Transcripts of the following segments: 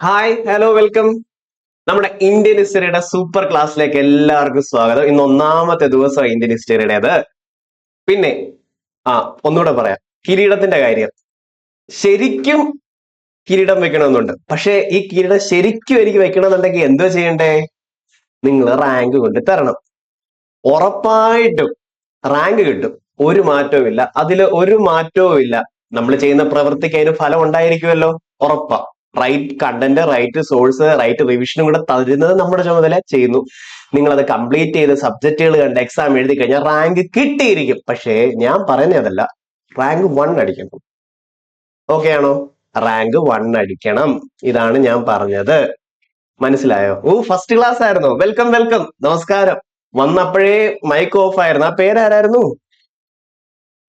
Hi hello welcome നമ്മുടെ Indian ഹിസ്റ്ററിയുടെ super ക്ലാസ്സിലേക്ക് എല്ലാവർക്കും സ്വാഗതം. ഇന്ന് ഒന്നാമത്തെ ദിവസം ഇന്ത്യൻ ഹിസ്റ്ററിയുടേത് പിന്നെ ആ ഒന്നുകൂടെ പറയാം. കിരീടത്തിന്റെ കാര്യം. ശരിക്കും കിരീടം വെക്കണമെന്നുണ്ട്. പക്ഷേ ഈ കിരീടം ശരിക്കും എനിക്ക് വെക്കണമെന്നുണ്ടെങ്കിൽ എന്തോ ചെയ്യണ്ടേ? നിങ്ങൾ റാങ്ക് കൊണ്ട് തരണം. ഉറപ്പായിട്ടും റാങ്ക് കിട്ടും. ഒരു മാറ്റവും ഇല്ല അതിൽ ഒരു മാറ്റവും ഇല്ല നമ്മൾ ചെയ്യുന്ന പ്രവൃത്തിക്ക് അതിന് ഫലം ഉണ്ടായിരിക്കുമല്ലോ. ഉറപ്പാ. Right content right source right റിവിഷനും കൂടെ തരുന്നത് നമ്മുടെ ചുമതല ചെയ്യുന്നു. നിങ്ങൾ അത് കംപ്ലീറ്റ് ചെയ്ത് സബ്ജക്റ്റുകൾ കണ്ട് എക്സാം എഴുതി കഴിഞ്ഞാൽ റാങ്ക് കിട്ടിയിരിക്കും. പക്ഷേ ഞാൻ പറയുന്നതല്ല. റാങ്ക് വൺ അടിക്കണം. ഓക്കെ ആണോ? റാങ്ക് വൺ അടിക്കണം. ഇതാണ് ഞാൻ പറഞ്ഞത്. മനസ്സിലായോ? ഓ ഫസ്റ്റ് ക്ലാസ് ആയിരുന്നു. വെൽക്കം വെൽക്കം നമസ്കാരം. വന്നപ്പോഴേ മൈക്ക് ഓഫ് ആയിരുന്നു. ആ പേരാരായിരുന്നു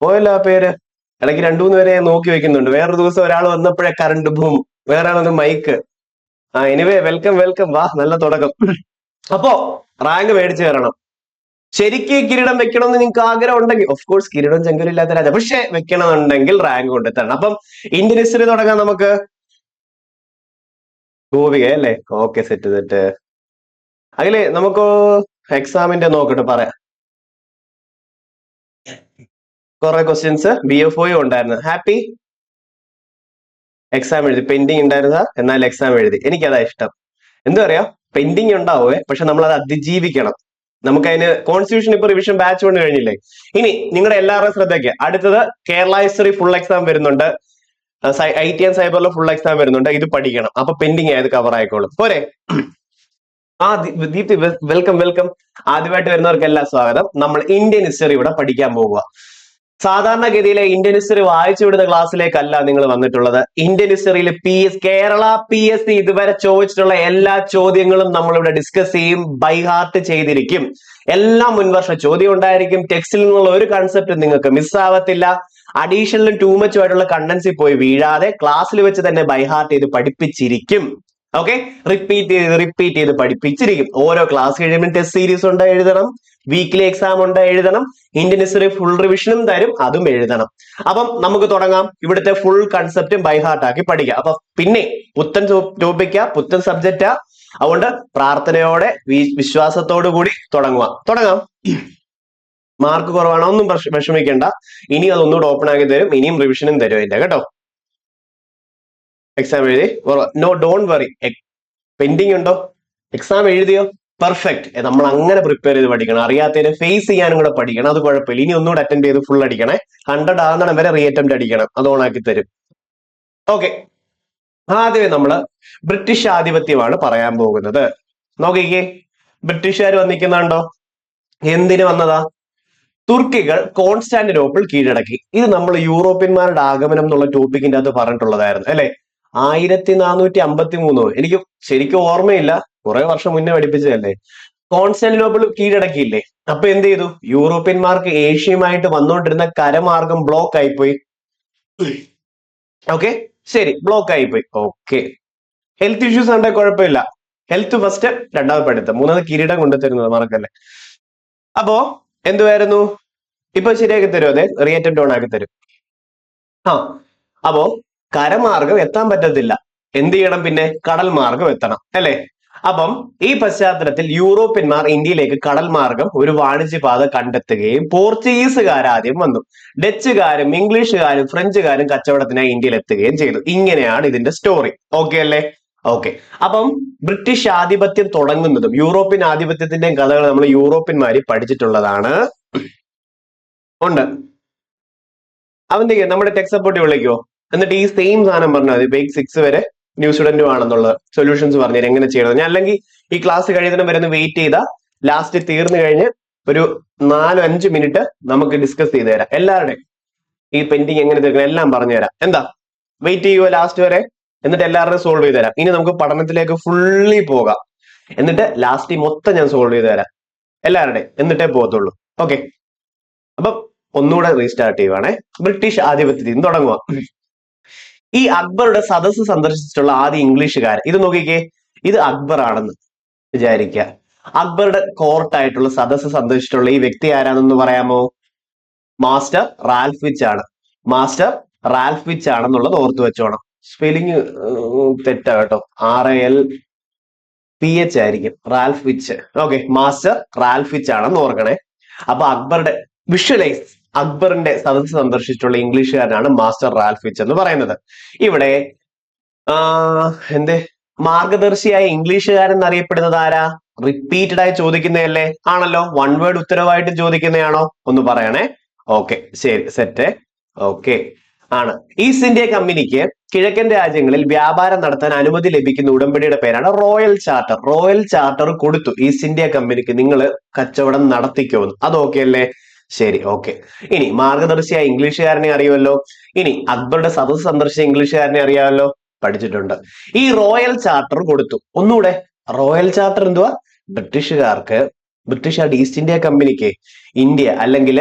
പോയല്ലോ ആ പേര്. ഇടയ്ക്ക് രണ്ടു മൂന്ന് പേരെ നോക്കി വെക്കുന്നുണ്ട്. വേറൊരു ദിവസം ഒരാൾ വന്നപ്പോഴേ കറണ്ട് ബൂം വേറെ മൈക്ക് ആ എനിവേ വെൽക്കം വെൽക്കം വാ നല്ല തുടക്കം. അപ്പോ റാങ്ക് മേടിച്ചു കയറണം ശരിക്ക് കിരീടം വെക്കണം എന്ന് നിങ്ങൾക്ക് ആഗ്രഹം ഉണ്ടെങ്കിൽ ഓഫ് കോഴ്സ് കിരീടം ചെങ്കലില്ലാത്ത രാജ. പക്ഷെ വെക്കണമെന്നുണ്ടെങ്കിൽ റാങ്ക് കൊണ്ടെത്തണം അപ്പം ഇന്ത്യൻ ഹിസ്റ്ററി തുടങ്ങാം നമുക്ക്. ഗോപിക അല്ലേ? ഓക്കെ സെറ്റ് സെറ്റ് അഖിലേ നമുക്ക് എക്സാമിന്റെ നോക്കട്ടെ പറയാം. കുറെ ക്വസ്റ്റ്യൻസ് ബി എഫ് ഒയും ഉണ്ടായിരുന്നു. ഹാപ്പി എക്സാം എഴുതി. പെൻഡിങ് ഉണ്ടായിരുന്ന? എന്നാൽ എക്സാം എഴുതി. എനിക്കതാ ഇഷ്ടം. എന്താ പറയാ പെൻഡിങ് ഉണ്ടാവുമേ പക്ഷെ നമ്മൾ അത് അതിജീവിക്കണം. നമുക്ക് അതിന് കോൺസ്റ്റിറ്റ്യൂഷൻ ഇപ്പൊ റിവിഷൻ ബാച്ച് കൊണ്ട് കഴിഞ്ഞില്ലേ? ഇനി നിങ്ങളുടെ എല്ലാവരുടെയും ശ്രദ്ധയ്ക്ക്. അടുത്തത് കേരള ഹിസ്റ്ററി ഫുൾ എക്സാം വരുന്നുണ്ട്. ഐ ടി ആൻഡ് സൈബറിലെ ഫുൾ എക്സാം വരുന്നുണ്ട്. ഇത് പഠിക്കണം. അപ്പൊ പെൻഡിങ് ആയത് കവർ ആയിക്കോളും. പോരെ. ആ ദീപ്തി വെൽക്കം വെൽക്കം ആദ്യമായിട്ട് വരുന്നവർക്കെല്ലാം സ്വാഗതം. നമ്മൾ ഇന്ത്യൻ ഹിസ്റ്ററി ഇവിടെ പഠിക്കാൻ പോകുക സാധാരണഗതിയിലെ ഇന്ത്യൻ ഹിസ്റ്ററി വായിച്ചു വിടുന്ന ക്ലാസ്സിലേക്കല്ല നിങ്ങൾ വന്നിട്ടുള്ളത്. ഇന്ത്യൻ ഹിസ്റ്ററിയിൽ P S Kerala P S C ഇതുവരെ ചോദിച്ചിട്ടുള്ള എല്ലാ ചോദ്യങ്ങളും നമ്മൾ ഇവിടെ ഡിസ്കസ് ചെയ്യും ബൈഹാർട്ട് ചെയ്തിരിക്കും. എല്ലാ മുൻവർഷ ചോദ്യം ഉണ്ടായിരിക്കും. ടെക്സ്റ്റിൽ നിന്നുള്ള ഒരു കൺസെപ്റ്റ് നിങ്ങൾക്ക് മിസ്സാവത്തില്ല അഡീഷണലും ടൂ മച്ചും ആയിട്ടുള്ള കണ്ടൻസിൽ പോയി വീഴാതെ ക്ലാസ്സിൽ വെച്ച് തന്നെ ബൈഹാർട്ട് ചെയ്ത് പഠിപ്പിച്ചിരിക്കും. ഓക്കെ റിപ്പീറ്റ് ചെയ്ത് റിപ്പീറ്റ് ചെയ്ത് പഠിപ്പിച്ചിരിക്കും. ഓരോ ക്ലാസ് കഴിയുമ്പോൾ ടെസ്റ്റ് സീരീസ് ഉണ്ട് എഴുതണം. വീക്ക്ലി എക്സാം ഉണ്ട് എഴുതണം. ഇന്ത്യൻ ഹിസ്റ്ററി ഫുൾ റിവിഷനും തരും അതും എഴുതണം. അപ്പം നമുക്ക് തുടങ്ങാം. ഇവിടുത്തെ ഫുൾ കൺസെപ്റ്റും ബൈ ഹാർട്ട് ആക്കി പഠിക്കാം. അപ്പൊ പിന്നെ പുത്തൻ ടോപ്പിക്കാ പുത്തൻ സബ്ജക്റ്റാ അതുകൊണ്ട് പ്രാർത്ഥനയോടെ വിശ്വാസത്തോടു കൂടി തുടങ്ങുക. തുടങ്ങാം. മാർക്ക് കുറവാണോ ഒന്നും വിഷമിക്കേണ്ട. ഇനി അതൊന്നുകൂടെ ഓപ്പൺ ആക്കി തരും. ഇനിയും റിവിഷനും തരും അതിന്റെ കേട്ടോ. എക്സാം എഴുതി നോ ഡോണ്ട് വറി പെൻഡിങ് ഉണ്ടോ? എക്സാം എഴുതിയോ? പെർഫെക്റ്റ് നമ്മൾ അങ്ങനെ പ്രിപ്പയർ ചെയ്ത് പഠിക്കണം. അറിയാത്തതിനെ ഫേസ് ചെയ്യാനും കൂടെ പഠിക്കണം. അത് കുഴപ്പമില്ല. ഇനി ഒന്നുകൂടെ അറ്റൻഡ് ചെയ്ത് ഫുൾ അടിക്കണേ. ഹൺഡ്രഡ് ആകുന്നിടം വരെ റീ അറ്റംപ്റ്റ് അടിക്കണം. അത് ഓൺ ആക്കി തരും. ഓക്കെ ആദ്യമേ നമ്മൾ ബ്രിട്ടീഷ് ആധിപത്യമാണ് പറയാൻ പോകുന്നത്. നോക്കിക്കേ. ബ്രിട്ടീഷുകാർ വന്നിക്കുന്നുണ്ടോ എന്തിനു വന്നതാ? തുർക്കികൾ കോൺസ്റ്റാന്റിനോപ്പിൾ കീഴടക്കി. ഇത് നമ്മൾ യൂറോപ്യന്മാരുടെ ആഗമനം എന്നുള്ള ടോപ്പിക്കിന്റെ അകത്ത് പറഞ്ഞിട്ടുള്ളതായിരുന്നു. അല്ലെ? ആയിരത്തി നാനൂറ്റി അമ്പത്തി മൂന്നോ എനിക്ക് ശരിക്കും ഓർമ്മയില്ല. കുറെ വർഷം മുന്നേ പഠിപ്പിച്ചതല്ലേ? കോൺസ്റ്റാന്റിനോപ്പിൾ കീഴടക്കിയില്ലേ? അപ്പൊ എന്ത് ചെയ്തു? യൂറോപ്യന്മാർക്ക് ഏഷ്യയുമായിട്ട് വന്നുകൊണ്ടിരുന്ന കരമാർഗം ബ്ലോക്ക് ആയിപ്പോയി. ഓക്കെ ശരി ബ്ലോക്ക് ആയിപ്പോയി. ഓക്കെ ഹെൽത്ത് ഇഷ്യൂസ് ഉണ്ടെങ്കിൽ കുഴപ്പമില്ല. ഹെൽത്ത് ഫസ്റ്റ് രണ്ടാമത് പഠിത്തം. മൂന്നാമത് കിരീടം കൊണ്ടുതരുന്നത് മറക്കല്ലേ? അപ്പോ എന്തുവായിരുന്നു? ഇപ്പൊ ശരിയാക്കി തരും അതെ? റിയേറ്റഡ് ഡോൺ ആക്കി തരും. ആ അപ്പോ കരമാർഗം എത്താൻ പറ്റത്തില്ല. എന്ത് ചെയ്യണം പിന്നെ? കടൽ മാർഗം എത്തണം അല്ലെ? അപ്പം ഈ പശ്ചാത്തലത്തിൽ യൂറോപ്യന്മാർ ഇന്ത്യയിലേക്ക് കടൽ മാർഗം ഒരു വാണിജ്യപാത കണ്ടെത്തുകയും പോർച്ചുഗീസുകാർ ആദ്യം വന്നു. ഡച്ചുകാരും ഇംഗ്ലീഷുകാരും ഫ്രഞ്ചുകാരും കച്ചവടത്തിനായി ഇന്ത്യയിൽ എത്തുകയും ചെയ്തു. ഇങ്ങനെയാണ് ഇതിന്റെ സ്റ്റോറി ഓക്കെ അല്ലേ? ഓക്കെ അപ്പം ബ്രിട്ടീഷ് ആധിപത്യം തുടങ്ങുന്നതും യൂറോപ്യൻ ആധിപത്യത്തിന്റെയും കഥകൾ നമ്മൾ യൂറോപ്യന്മാര് പഠിച്ചിട്ടുള്ളതാണ്. ഉണ്ട്. അവന്റെ നമ്മുടെ ടെക് സപ്പോർട്ട് വിളിക്കോ എന്നിട്ട് ഈ സെയിം സാധനം പറഞ്ഞാൽ മതി ബേക്ക് സിക്സ് വരെ. ന്യൂ സ്റ്റുഡന്റും ആണെന്നുള്ള സൊല്യൂഷൻസ് പറഞ്ഞു എങ്ങനെ ചെയ്യണം? ഞാൻ അല്ലെങ്കിൽ ഈ ക്ലാസ് കഴിയുന്നതിന് വരെ ഒന്ന് വെയിറ്റ് ചെയ്താ ലാസ്റ്റ് തീർന്നു കഴിഞ്ഞ് ഒരു നാലോ അഞ്ച് മിനിറ്റ് നമുക്ക് ഡിസ്കസ് ചെയ്ത് തരാം. എല്ലാവരുടെയും ഈ പെൻഡിങ് എങ്ങനെ തീർക്കണം എല്ലാം പറഞ്ഞു തരാം. എന്താ? വെയിറ്റ് ചെയ്യുമോ ലാസ്റ്റ് വരെ? എന്നിട്ട് എല്ലാവരുടെയും സോൾവ് ചെയ്ത് തരാം. ഇനി നമുക്ക് പഠനത്തിലേക്ക് ഫുള്ളി പോകാം. എന്നിട്ട് ലാസ്റ്റ് മൊത്തം ഞാൻ സോൾവ് ചെയ്ത് തരാം. എല്ലാവരുടെയും എന്നിട്ടേ പോകത്തുള്ളൂ. ഓക്കെ അപ്പൊ ഒന്നുകൂടെ റീസ്റ്റാർട്ട് ചെയ്യുവാണേ. ബ്രിട്ടീഷ് ആധിപത്യത്തിൽ നിന്ന് തുടങ്ങുക ഈ അക്ബറുടെ സദസ്സ് സന്ദർശിച്ചിട്ടുള്ള ആദ്യ ഇംഗ്ലീഷുകാരൻ ഇത് നോക്കിക്കേ ഇത് അക്ബർ ആണെന്ന് വിചാരിക്കുക. അക്ബറുടെ കോർട്ടായിട്ടുള്ള സദസ്സ് സന്ദർശിച്ചിട്ടുള്ള ഈ വ്യക്തി ആരാണെന്ന് പറയാമോ? മാസ്റ്റർ റാൽഫ് വിച്ച് ആണ്. മാസ്റ്റർ റാൽഫ് വിച്ച് ആണെന്നുള്ളത് ഓർത്തു വെച്ചോണം. സ്പെല്ലിങ് തെറ്റാ കേട്ടോ. R A L P H ആയിരിക്കും. Ralph Fitch. Okay master Ralph Fitch ആണെന്ന് ഓർക്കണേ. അപ്പൊ അക്ബറുടെ വിഷ്വലൈസ് അക്ബറിന്റെ സദസ്സ് സന്ദർശിച്ചിട്ടുള്ള ഇംഗ്ലീഷുകാരനാണ് മാസ്റ്റർ റാൽഫിച്ച് എന്ന് പറയുന്നത്. ഇവിടെ എന്തേ? മാർഗദർശിയായ ഇംഗ്ലീഷുകാരൻ എന്നറിയപ്പെടുന്നത് ആരാ? റിപ്പീറ്റഡ് ആയി ചോദിക്കുന്നതല്ലേ? ആണല്ലോ? വൺ വേർഡ് ഉത്തരവായിട്ട് ചോദിക്കുന്നതാണോ? ഒന്ന് പറയണേ. ഓക്കെ ശരി സെറ്റ് ഓക്കെ ആണ്. ഈസ്റ്റ് ഇന്ത്യ കമ്പനിക്ക് കിഴക്കൻ രാജ്യങ്ങളിൽ വ്യാപാരം നടത്താൻ അനുമതി ലഭിക്കുന്ന ഉടമ്പടിയുടെ പേരാണ് റോയൽ ചാർട്ടർ. റോയൽ ചാർട്ടർ കൊടുത്തു. ഈസ്റ്റ് ഇന്ത്യ കമ്പനിക്ക് നിങ്ങൾ കച്ചവടം നടത്തിക്കോന്ന്. അത് ഓക്കെ അല്ലേ? ശരി ഓക്കെ ഇനി മാർഗദർശിയായ ഇംഗ്ലീഷുകാരനെ അറിയുമല്ലോ. ഇനി അക്ബറുടെ സദസ് സന്ദർശിച്ച ഇംഗ്ലീഷുകാരനെ അറിയാമല്ലോ. പഠിച്ചിട്ടുണ്ട്. ഈ റോയൽ ചാർട്ടർ കൊടുത്തു. ഒന്നുകൂടെ റോയൽ ചാർട്ടർ എന്തുവാ? ബ്രിട്ടീഷുകാർക്ക് ബ്രിട്ടീഷുകാരുടെ ഈസ്റ്റ് ഇന്ത്യ കമ്പനിക്ക് ഇന്ത്യ അല്ലെങ്കിൽ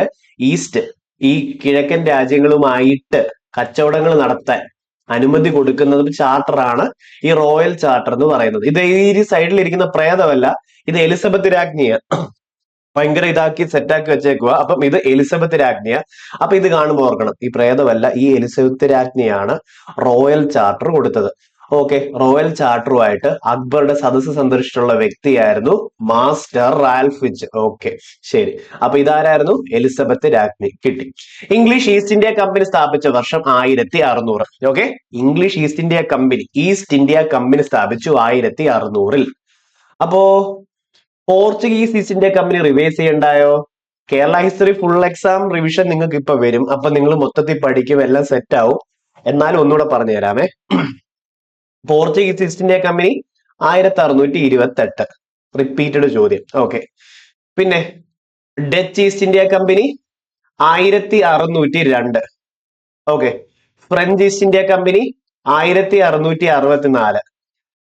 ഈസ്റ്റ് ഈ കിഴക്കൻ രാജ്യങ്ങളുമായിട്ട് കച്ചവടങ്ങൾ നടത്താൻ അനുമതി കൊടുക്കുന്നത് ചാർട്ടറാണ് ഈ റോയൽ ചാർട്ടർ എന്ന് പറയുന്നത്. ഇത് ഈ സൈഡിൽ ഇരിക്കുന്ന പ്രേതമല്ല. ഇത് എലിസബത്ത് രാജ്ഞിയ ഭയങ്കര ഇതാക്കി സെറ്റാക്കി വെച്ചേക്കുക അപ്പം ഇത് എലിസബത്ത് രാജ്ഞിയ. അപ്പൊ ഇത് കാണുമ്പോൾ ഓർക്കണം ഈ പ്രേതമല്ല ഈ എലിസബത്ത് രാജ്ഞിയാണ് റോയൽ ചാർട്ടർ കൊടുത്തത്. ഓക്കെ റോയൽ ചാർട്ടറുമായിട്ട് അക്ബറുടെ സദസ്സ് സന്ദർശിച്ചിട്ടുള്ള വ്യക്തിയായിരുന്നു മാസ്റ്റർ റാൽഫ് വിച്ച് ഓക്കെ ശരി. അപ്പൊ ഇതാരായിരുന്നു? എലിസബത്ത് രാജ്ഞി. കിട്ടി. ഇംഗ്ലീഷ് ഈസ്റ്റ് ഇന്ത്യ കമ്പനി സ്ഥാപിച്ച വർഷം ആയിരത്തി അറുന്നൂറ് okay English East India company East India company സ്ഥാപിച്ചു ആയിരത്തി അറുന്നൂറിൽ അപ്പോ Portuguese East India company revise ചെയ്യണ്ടായോ? Kerala history full exam revision നിങ്ങൾക്ക് ഇപ്പൊ വരും. അപ്പൊ നിങ്ങൾ മൊത്തത്തിൽ പഠിക്കും എല്ലാം സെറ്റ് ആവും. എന്നാലും ഒന്നുകൂടെ പറഞ്ഞു തരാമേ. പോർച്ചുഗീസ് ഈസ്റ്റ് ഇന്ത്യ കമ്പനി ആയിരത്തി അറുന്നൂറ്റി ഇരുപത്തി എട്ട് റിപ്പീറ്റഡ് ചോദ്യം. ഓക്കെ പിന്നെ ഡച്ച് ഈസ്റ്റ് ഇന്ത്യ കമ്പനി ആയിരത്തി അറുന്നൂറ്റി രണ്ട് okay French East India company ആയിരത്തി അറുന്നൂറ്റി അറുപത്തിനാല്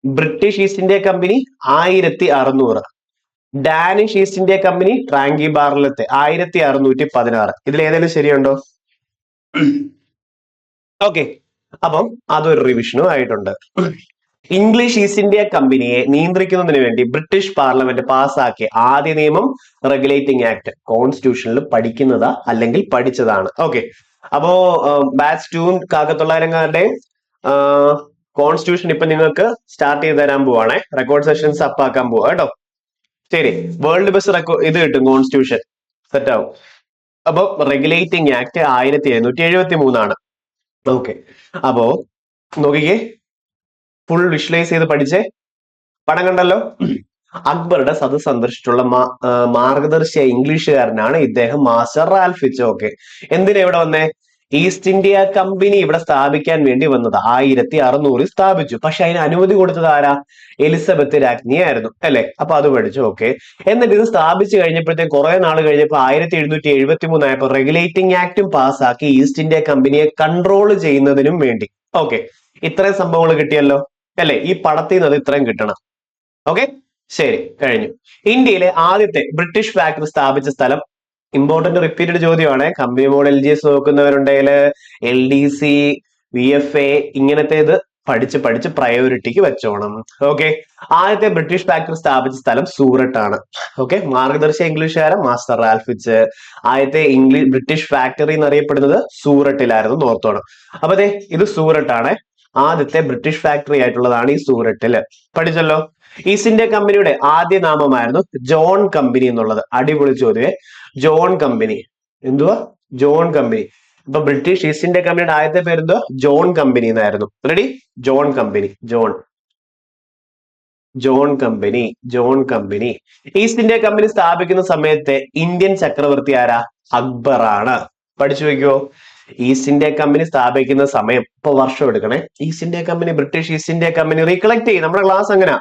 ബ്രിട്ടീഷ് ഈസ്റ്റ് ഇന്ത്യ കമ്പനി ആയിരത്തി അറുന്നൂറ് ഡാനിഷ് ഈസ്റ്റ് ഇന്ത്യ കമ്പനി ട്രാങ്കി ബാറിലത്തെ ആയിരത്തി അറുന്നൂറ്റി പതിനാറ് ഇതിൽ ഏതെങ്കിലും ശരിയുണ്ടോ? ഓക്കെ അപ്പം അതൊരു റിവിഷനും ആയിട്ടുണ്ട്. ഇംഗ്ലീഷ് ഈസ്റ്റ് ഇന്ത്യ കമ്പനിയെ നിയന്ത്രിക്കുന്നതിന് വേണ്ടി ബ്രിട്ടീഷ് പാർലമെന്റ് പാസ്സാക്കിയ ആദ്യ നിയമം റെഗുലേറ്റിംഗ് ആക്ട് കോൺസ്റ്റിറ്റ്യൂഷനിൽ പഠിക്കുന്നതാ അല്ലെങ്കിൽ പഠിച്ചതാണ്. ഓക്കെ അപ്പോ ബാച്ച് ടൂവും കാക്കത്തൊള്ളായിരംകാരുടെയും കോൺസ്റ്റിറ്റ്യൂഷൻ ഇപ്പൊ നിങ്ങൾക്ക് സ്റ്റാർട്ട് ചെയ്ത് തരാൻ പോവാണേ. റെക്കോർഡ് സെഷൻസ് അപ്പാക്കാൻ പോവാ കേട്ടോ. ശരി. വേൾഡ് ബസ് റെക്കോർഡ് ഇത് കിട്ടും കോൺസ്റ്റിറ്റ്യൂഷൻ സെറ്റ് ആവും. അപ്പൊ റെഗുലേറ്റിംഗ് ആക്ട് ആയിരത്തി എഴുന്നൂറ്റി എഴുപത്തി മൂന്നാണ് ഓക്കെ അപ്പോ നോക്കിക്കേ. ഫുൾ വിഷ്വലൈസ് ചെയ്ത് പഠിച്ചേ. പടം കണ്ടല്ലോ? അക്ബറുടെ സത് സന്ദർശിച്ചിട്ടുള്ള മാർഗദർശിയായ ഇംഗ്ലീഷുകാരനാണ് ഇദ്ദേഹം മാസ്റ്റർ റാൽഫിച്ച് ഓക്കെ എന്തിനാ ഇവിടെ വന്നേ? ഈസ്റ്റ് ഇന്ത്യ കമ്പനി ഇവിടെ സ്ഥാപിക്കാൻ വേണ്ടി വന്നത് ആയിരത്തി അറുന്നൂറിൽ സ്ഥാപിച്ചു. പക്ഷെ അതിന് അനുമതി കൊടുത്തത് ആരാ? എലിസബത്ത് രാജ്ഞിയായിരുന്നു അല്ലെ? അപ്പൊ അത് പഠിച്ചു. ഓക്കെ. എന്നിട്ട് ഇത് സ്ഥാപിച്ചു കഴിഞ്ഞപ്പോഴത്തേക്ക് കുറെ നാൾ കഴിഞ്ഞപ്പോൾ ആയിരത്തി എഴുന്നൂറ്റി എഴുപത്തി മൂന്നായപ്പോൾ റെഗുലേറ്റിംഗ് ആക്ടും പാസ്സാക്കി ഈസ്റ്റ് ഇന്ത്യ കമ്പനിയെ കൺട്രോൾ ചെയ്യുന്നതിനും വേണ്ടി. ഓക്കെ. ഇത്രയും സംഭവങ്ങൾ കിട്ടിയല്ലോ? അല്ലെ? ഈ പടത്തിൽ നിന്ന് അത് ഇത്രയും കിട്ടണം. ഓക്കെ? ശരി. കഴിഞ്ഞു. ഇന്ത്യയിലെ ആദ്യത്തെ ബ്രിട്ടീഷ് ഫാക്ടറി സ്ഥാപിച്ച സ്ഥലം ഇമ്പോർട്ടന്റ് റിപ്പീറ്റഡ് ചോദ്യമാണ്. Company mode L G S നോക്കുന്നവരുണ്ടെങ്കിൽ L D C V F A ഇങ്ങനത്തെ ഇത് പഠിച്ച് പഠിച്ച് പ്രയോറിറ്റിക്ക് വെച്ചോണം. ഓക്കെ ആദ്യത്തെ ബ്രിട്ടീഷ് ഫാക്ടറി സ്ഥാപിച്ച സ്ഥലം സൂററ്റ് ആണ്. ഓക്കെ മാർഗദർശി ഇംഗ്ലീഷുകാരൻ മാസ്റ്റർ റാൽഫിച്ച്. ആദ്യത്തെ ഇംഗ്ലീഷ് ബ്രിട്ടീഷ് ഫാക്ടറി എന്ന് അറിയപ്പെടുന്നത് സൂററ്റിലായിരുന്നു നോർത്തോണം. അപ്പൊ അതെ ഇത് സൂററ്റ് ആണ് ആദ്യത്തെ ബ്രിട്ടീഷ് ഫാക്ടറി ആയിട്ടുള്ളതാണ് ഈ സൂററ്റിൽ പഠിച്ചല്ലോ? ഈസ്റ്റ് ഇന്ത്യ കമ്പനിയുടെ ആദ്യ നാമമായിരുന്നു ജോൺ കമ്പനി എന്നുള്ളത്. അടിപൊളി ചോദ്യമേ. John company. എന്തുവാ? John company. ഇപ്പൊ ബ്രിട്ടീഷ് ഈസ്റ്റ് ഇന്ത്യ കമ്പനിയുടെ ആദ്യത്തെ പേരെന്തോ ജോൺ കമ്പനി എന്നായിരുന്നു. Ready? John company. John. John company. John company. East India company സ്ഥാപിക്കുന്ന സമയത്തെ ഇന്ത്യൻ ചക്രവർത്തി ആരാ? അക്ബർ ആണ് പഠിച്ചു വെക്കോ ഈസ്റ്റ് ഇന്ത്യ കമ്പനി സ്ഥാപിക്കുന്ന സമയം. ഇപ്പൊ വർഷം എടുക്കണേ. East India company British East India company recollect ചെയ്യും. നമ്മുടെ ക്ലാസ് അങ്ങനെ.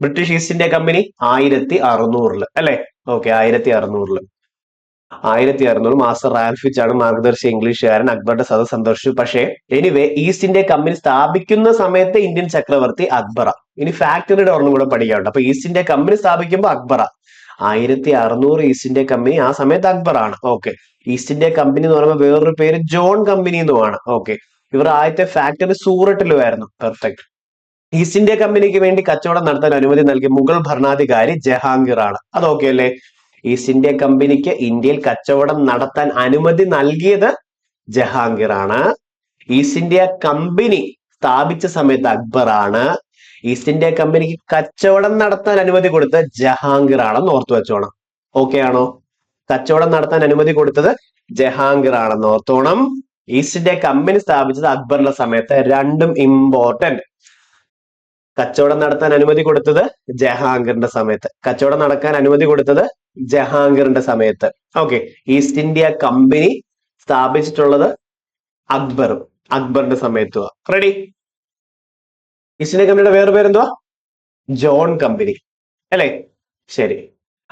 ബ്രിട്ടീഷ് ഈസ്റ്റ് ഇന്ത്യ കമ്പനി ആയിരത്തി അറുന്നൂറിൽ. അല്ലെ? ഓക്കെ ആയിരത്തി അറുന്നൂറിൽ. ആയിരത്തി അറുന്നൂറ് മാസ്റ്റർ റാൽഫിച്ച് ആണ് മാർഗദർശി ഇംഗ്ലീഷുകാരൻ അക്ബറുടെ സദ സന്ദർശിച്ചു പക്ഷേ എനിവേ ഈസ്റ്റ് ഇന്ത്യ കമ്പനി സ്ഥാപിക്കുന്ന സമയത്ത് ഇന്ത്യൻ ചക്രവർത്തി അക്ബറ. ഇനി ഫാക്ടറിയുടെ ഒരെണ്ണം കൂടെ പഠിക്കാറുണ്ട് അപ്പൊ ഈസ്റ്റ് ഇന്ത്യ കമ്പനി സ്ഥാപിക്കുമ്പോൾ അക്ബറ. ആയിരത്തി അറുന്നൂറ് ഈസ്റ്റ് ഇന്ത്യ കമ്പനി ആ സമയത്ത് അക്ബറാണ്. ഓക്കെ ഈസ്റ്റ് ഇന്ത്യ കമ്പനി എന്ന് പറയുമ്പോൾ വേറൊരു പേര് ജോൺ കമ്പനി എന്നുമാണ് ഓക്കെ ഇവർ ആദ്യത്തെ ഫാക്ടറി സൂററ്റിലുമായിരുന്നു. പെർഫെക്റ്റ് ഈസ്റ്റ് ഇന്ത്യ കമ്പനിക്ക് വേണ്ടി കച്ചവടം നടത്താൻ അനുമതി നൽകിയ മുഗൾ ഭരണാധികാരി ജഹാംഗീർ ആണ് അത് ഓക്കെ അല്ലേ? ഈസ്റ്റ് ഇന്ത്യ കമ്പനിക്ക് ഇന്ത്യയിൽ കച്ചവടം നടത്താൻ അനുമതി നൽകിയത് ജഹാംഗീർ ആണ് ഈസ്റ്റ് ഇന്ത്യ കമ്പനി സ്ഥാപിച്ച സമയത്ത് അക്ബർ ആണ് ഈസ്റ്റ് ഇന്ത്യ കമ്പനിക്ക് കച്ചവടം നടത്താൻ അനുമതി കൊടുത്ത ജഹാംഗീർ ആണെന്ന് ഓർത്തു വെച്ചോണം. ഓക്കെ ആണോ? കച്ചവടം നടത്താൻ അനുമതി കൊടുത്തത് ജഹാംഗീർ ആണെന്ന് ഓർത്തോണം. ഈസ്റ്റ് ഇന്ത്യ കമ്പനി സ്ഥാപിച്ചത് അക്ബറിന്റെ സമയത്ത് രണ്ടും ഇമ്പോർട്ടന്റ് കച്ചവടം നടത്താൻ അനുമതി കൊടുത്തത് ജഹാംഗീറിന്റെ സമയത്ത്. കച്ചവടം നടക്കാൻ അനുമതി കൊടുത്തത് ജഹാംഗീറിന്റെ സമയത്ത്. ഓക്കെ ഈസ്റ്റ് ഇന്ത്യ കമ്പനി സ്ഥാപിച്ചിട്ടുള്ളത് അക്ബറും. അക്ബറിന്റെ സമയത്തുവാ. റെഡി ഈസ്റ്റ് ഇന്ത്യ കമ്പനിയുടെ വേറെ പേരെന്തുവാ? ജോൺ കമ്പനി അല്ലേ? ശരി.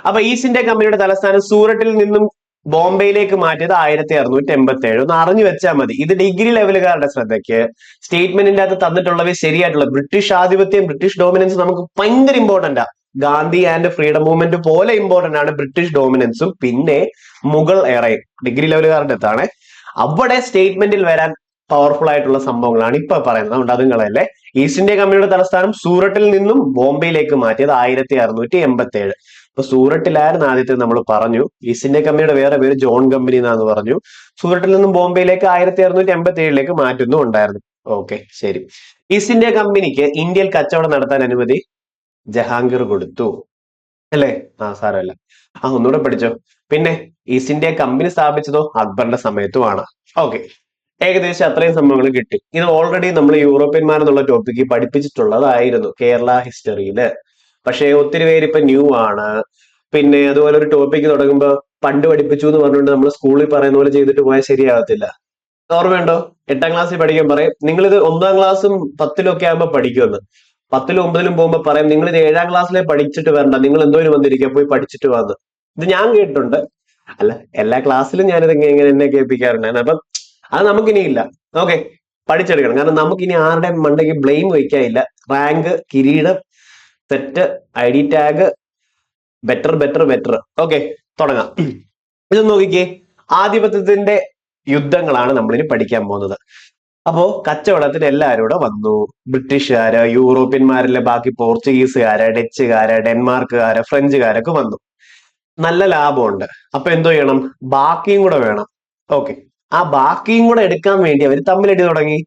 അപ്പൊ ഈസ്റ്റ് ഇന്ത്യ കമ്പനിയുടെ തലസ്ഥാനം സൂററ്റിൽ നിന്നും ബോംബെയിലേക്ക് മാറ്റിയത് ആയിരത്തി അറുന്നൂറ്റി എൺപത്തി ഏഴ് ഒന്ന് അറിഞ്ഞു വെച്ചാൽ മതി. ഇത് ഡിഗ്രി ലെവലുകാരുടെ ശ്രദ്ധയ്ക്ക്. സ്റ്റേറ്റ്മെന്റിന്റെ അകത്ത് തന്നിട്ടുള്ളവ ശരിയായിട്ടുള്ള ബ്രിട്ടീഷ് ആധിപത്യം ബ്രിട്ടീഷ് ഡോമിനൻസ് നമുക്ക് ഭയങ്കര important Gandhi and freedom movement പോലെ ഇമ്പോർട്ടന്റ് ആണ് ബ്രിട്ടീഷ് ഡോമിനൻസും പിന്നെ മുഗൾ എറയും ഡിഗ്രി ലെവലുകാരുടെ അടുത്താണ്. അവിടെ സ്റ്റേറ്റ്മെന്റിൽ വരാൻ പവർഫുൾ ആയിട്ടുള്ള സംഭവങ്ങളാണ് ഇപ്പൊ പറയുന്നത്. അതുകൊണ്ട് അതും കളയല്ലേ ഈസ്റ്റ് ഇന്ത്യ കമ്പനിയുടെ തലസ്ഥാനം സൂററ്റിൽ നിന്നും ബോംബെയിലേക്ക് മാറ്റിയത് ആയിരത്തി അറുന്നൂറ്റി എൺപത്തി ഏഴ് അപ്പൊ സൂററ്റിലായിരുന്നു ആദ്യത്തെ നമ്മൾ പറഞ്ഞു. ഈസ്റ്റ് ഇന്ത്യ കമ്പനിയുടെ വേറെ പേര് ജോൺ കമ്പനി എന്നാന്ന് പറഞ്ഞു. സൂററ്റിൽ നിന്നും ബോംബെയിലേക്ക് ആയിരത്തി അറുന്നൂറ്റി എൺപത്തി ഏഴിലേക്ക് മാറ്റുന്നു ഉണ്ടായിരുന്നു ഓക്കെ ശരി ഈസ്റ്റ് ഇന്ത്യ കമ്പനിക്ക് ഇന്ത്യയിൽ കച്ചവടം നടത്താൻ അനുമതി? ജഹാംഗീർ കൊടുത്തു. അല്ലേ? ആ സാരമല്ല. ആ ഒന്നുകൂടെ പഠിച്ചോ. പിന്നെ ഈസ്റ്റ് ഇന്ത്യ കമ്പനി സ്ഥാപിച്ചതോ അക്ബറിന്റെ സമയത്തുമാണ്. ഓക്കെ ഏകദേശം അത്രയും സംഭവങ്ങൾ കിട്ടി. ഇത് ഓൾറെഡി നമ്മൾ യൂറോപ്യന്മാർ എന്നുള്ള ടോപ്പിക്ക് പഠിപ്പിച്ചിട്ടുള്ളതായിരുന്നു കേരള ഹിസ്റ്ററിയിൽ പക്ഷേ ഒത്തിരി പേര് ഇപ്പൊ ന്യൂ ആണ്. പിന്നെ അതുപോലെ ഒരു ടോപ്പിക്ക് തുടങ്ങുമ്പോൾ പണ്ട് പഠിപ്പിച്ചു എന്ന് പറഞ്ഞുകൊണ്ട് നമ്മൾ സ്കൂളിൽ പറയുന്ന പോലെ ചെയ്തിട്ട് പോയാൽ ശരിയാകത്തില്ല. ഓർമ്മയുണ്ടോ? എട്ടാം ക്ലാസ്സിൽ പഠിക്കാൻ പറയും നിങ്ങൾ ഇത് ഒന്നാം ക്ലാസ്സും പത്തിലൊക്കെ ആകുമ്പോൾ പഠിക്കുമെന്ന്. പത്തിലും ഒമ്പതിലും പോകുമ്പോൾ പറയും നിങ്ങൾ ഇത് ഏഴാം ക്ലാസ്സിലെ പഠിച്ചിട്ട് വരണ്ട നിങ്ങൾ എന്തോരം വന്നിരിക്കുക പോയി പഠിച്ചിട്ട് വന്ന് ഇത് ഞാൻ കേട്ടിട്ടുണ്ട്. അല്ല എല്ലാ ക്ലാസ്സിലും ഞാനിത് ഇങ്ങനെ എന്നെ കേൾപ്പിക്കാറുണ്ട്. അപ്പം അത് നമുക്കിനിയില്ല ഓക്കെ പഠിച്ചെടുക്കണം. കാരണം നമുക്കിനി ആരുടെ മണ്ടയ്ക്ക് ബ്ലെയിം വയ്ക്കാനില്ല. റാങ്ക് കിരീടം set I D tag better better better. Okay തുടങ്ങാം. ഇത് നോക്കിക്കേ. ആധിപത്യത്തിന്റെ യുദ്ധങ്ങളാണ് നമ്മളിനി പഠിക്കാൻ പോകുന്നത്. അപ്പോ കച്ചവടത്തിന് എല്ലാവരും കൂടെ വന്നു. ബ്രിട്ടീഷുകാര് യൂറോപ്യന്മാരിലെ ബാക്കി പോർച്ചുഗീസുകാര് ഡച്ചുകാര് ഡെൻമാർക്കുകാര് ഫ്രഞ്ചുകാരൊക്കെ വന്നു. നല്ല ലാഭമുണ്ട്. അപ്പൊ എന്തോ ചെയ്യണം? ബാക്കിയും കൂടെ വേണം. ഓക്കെ. ആ ബാക്കിയും കൂടെ എടുക്കാൻ വേണ്ടി അവർ തമ്മിലടി തുടങ്ങി?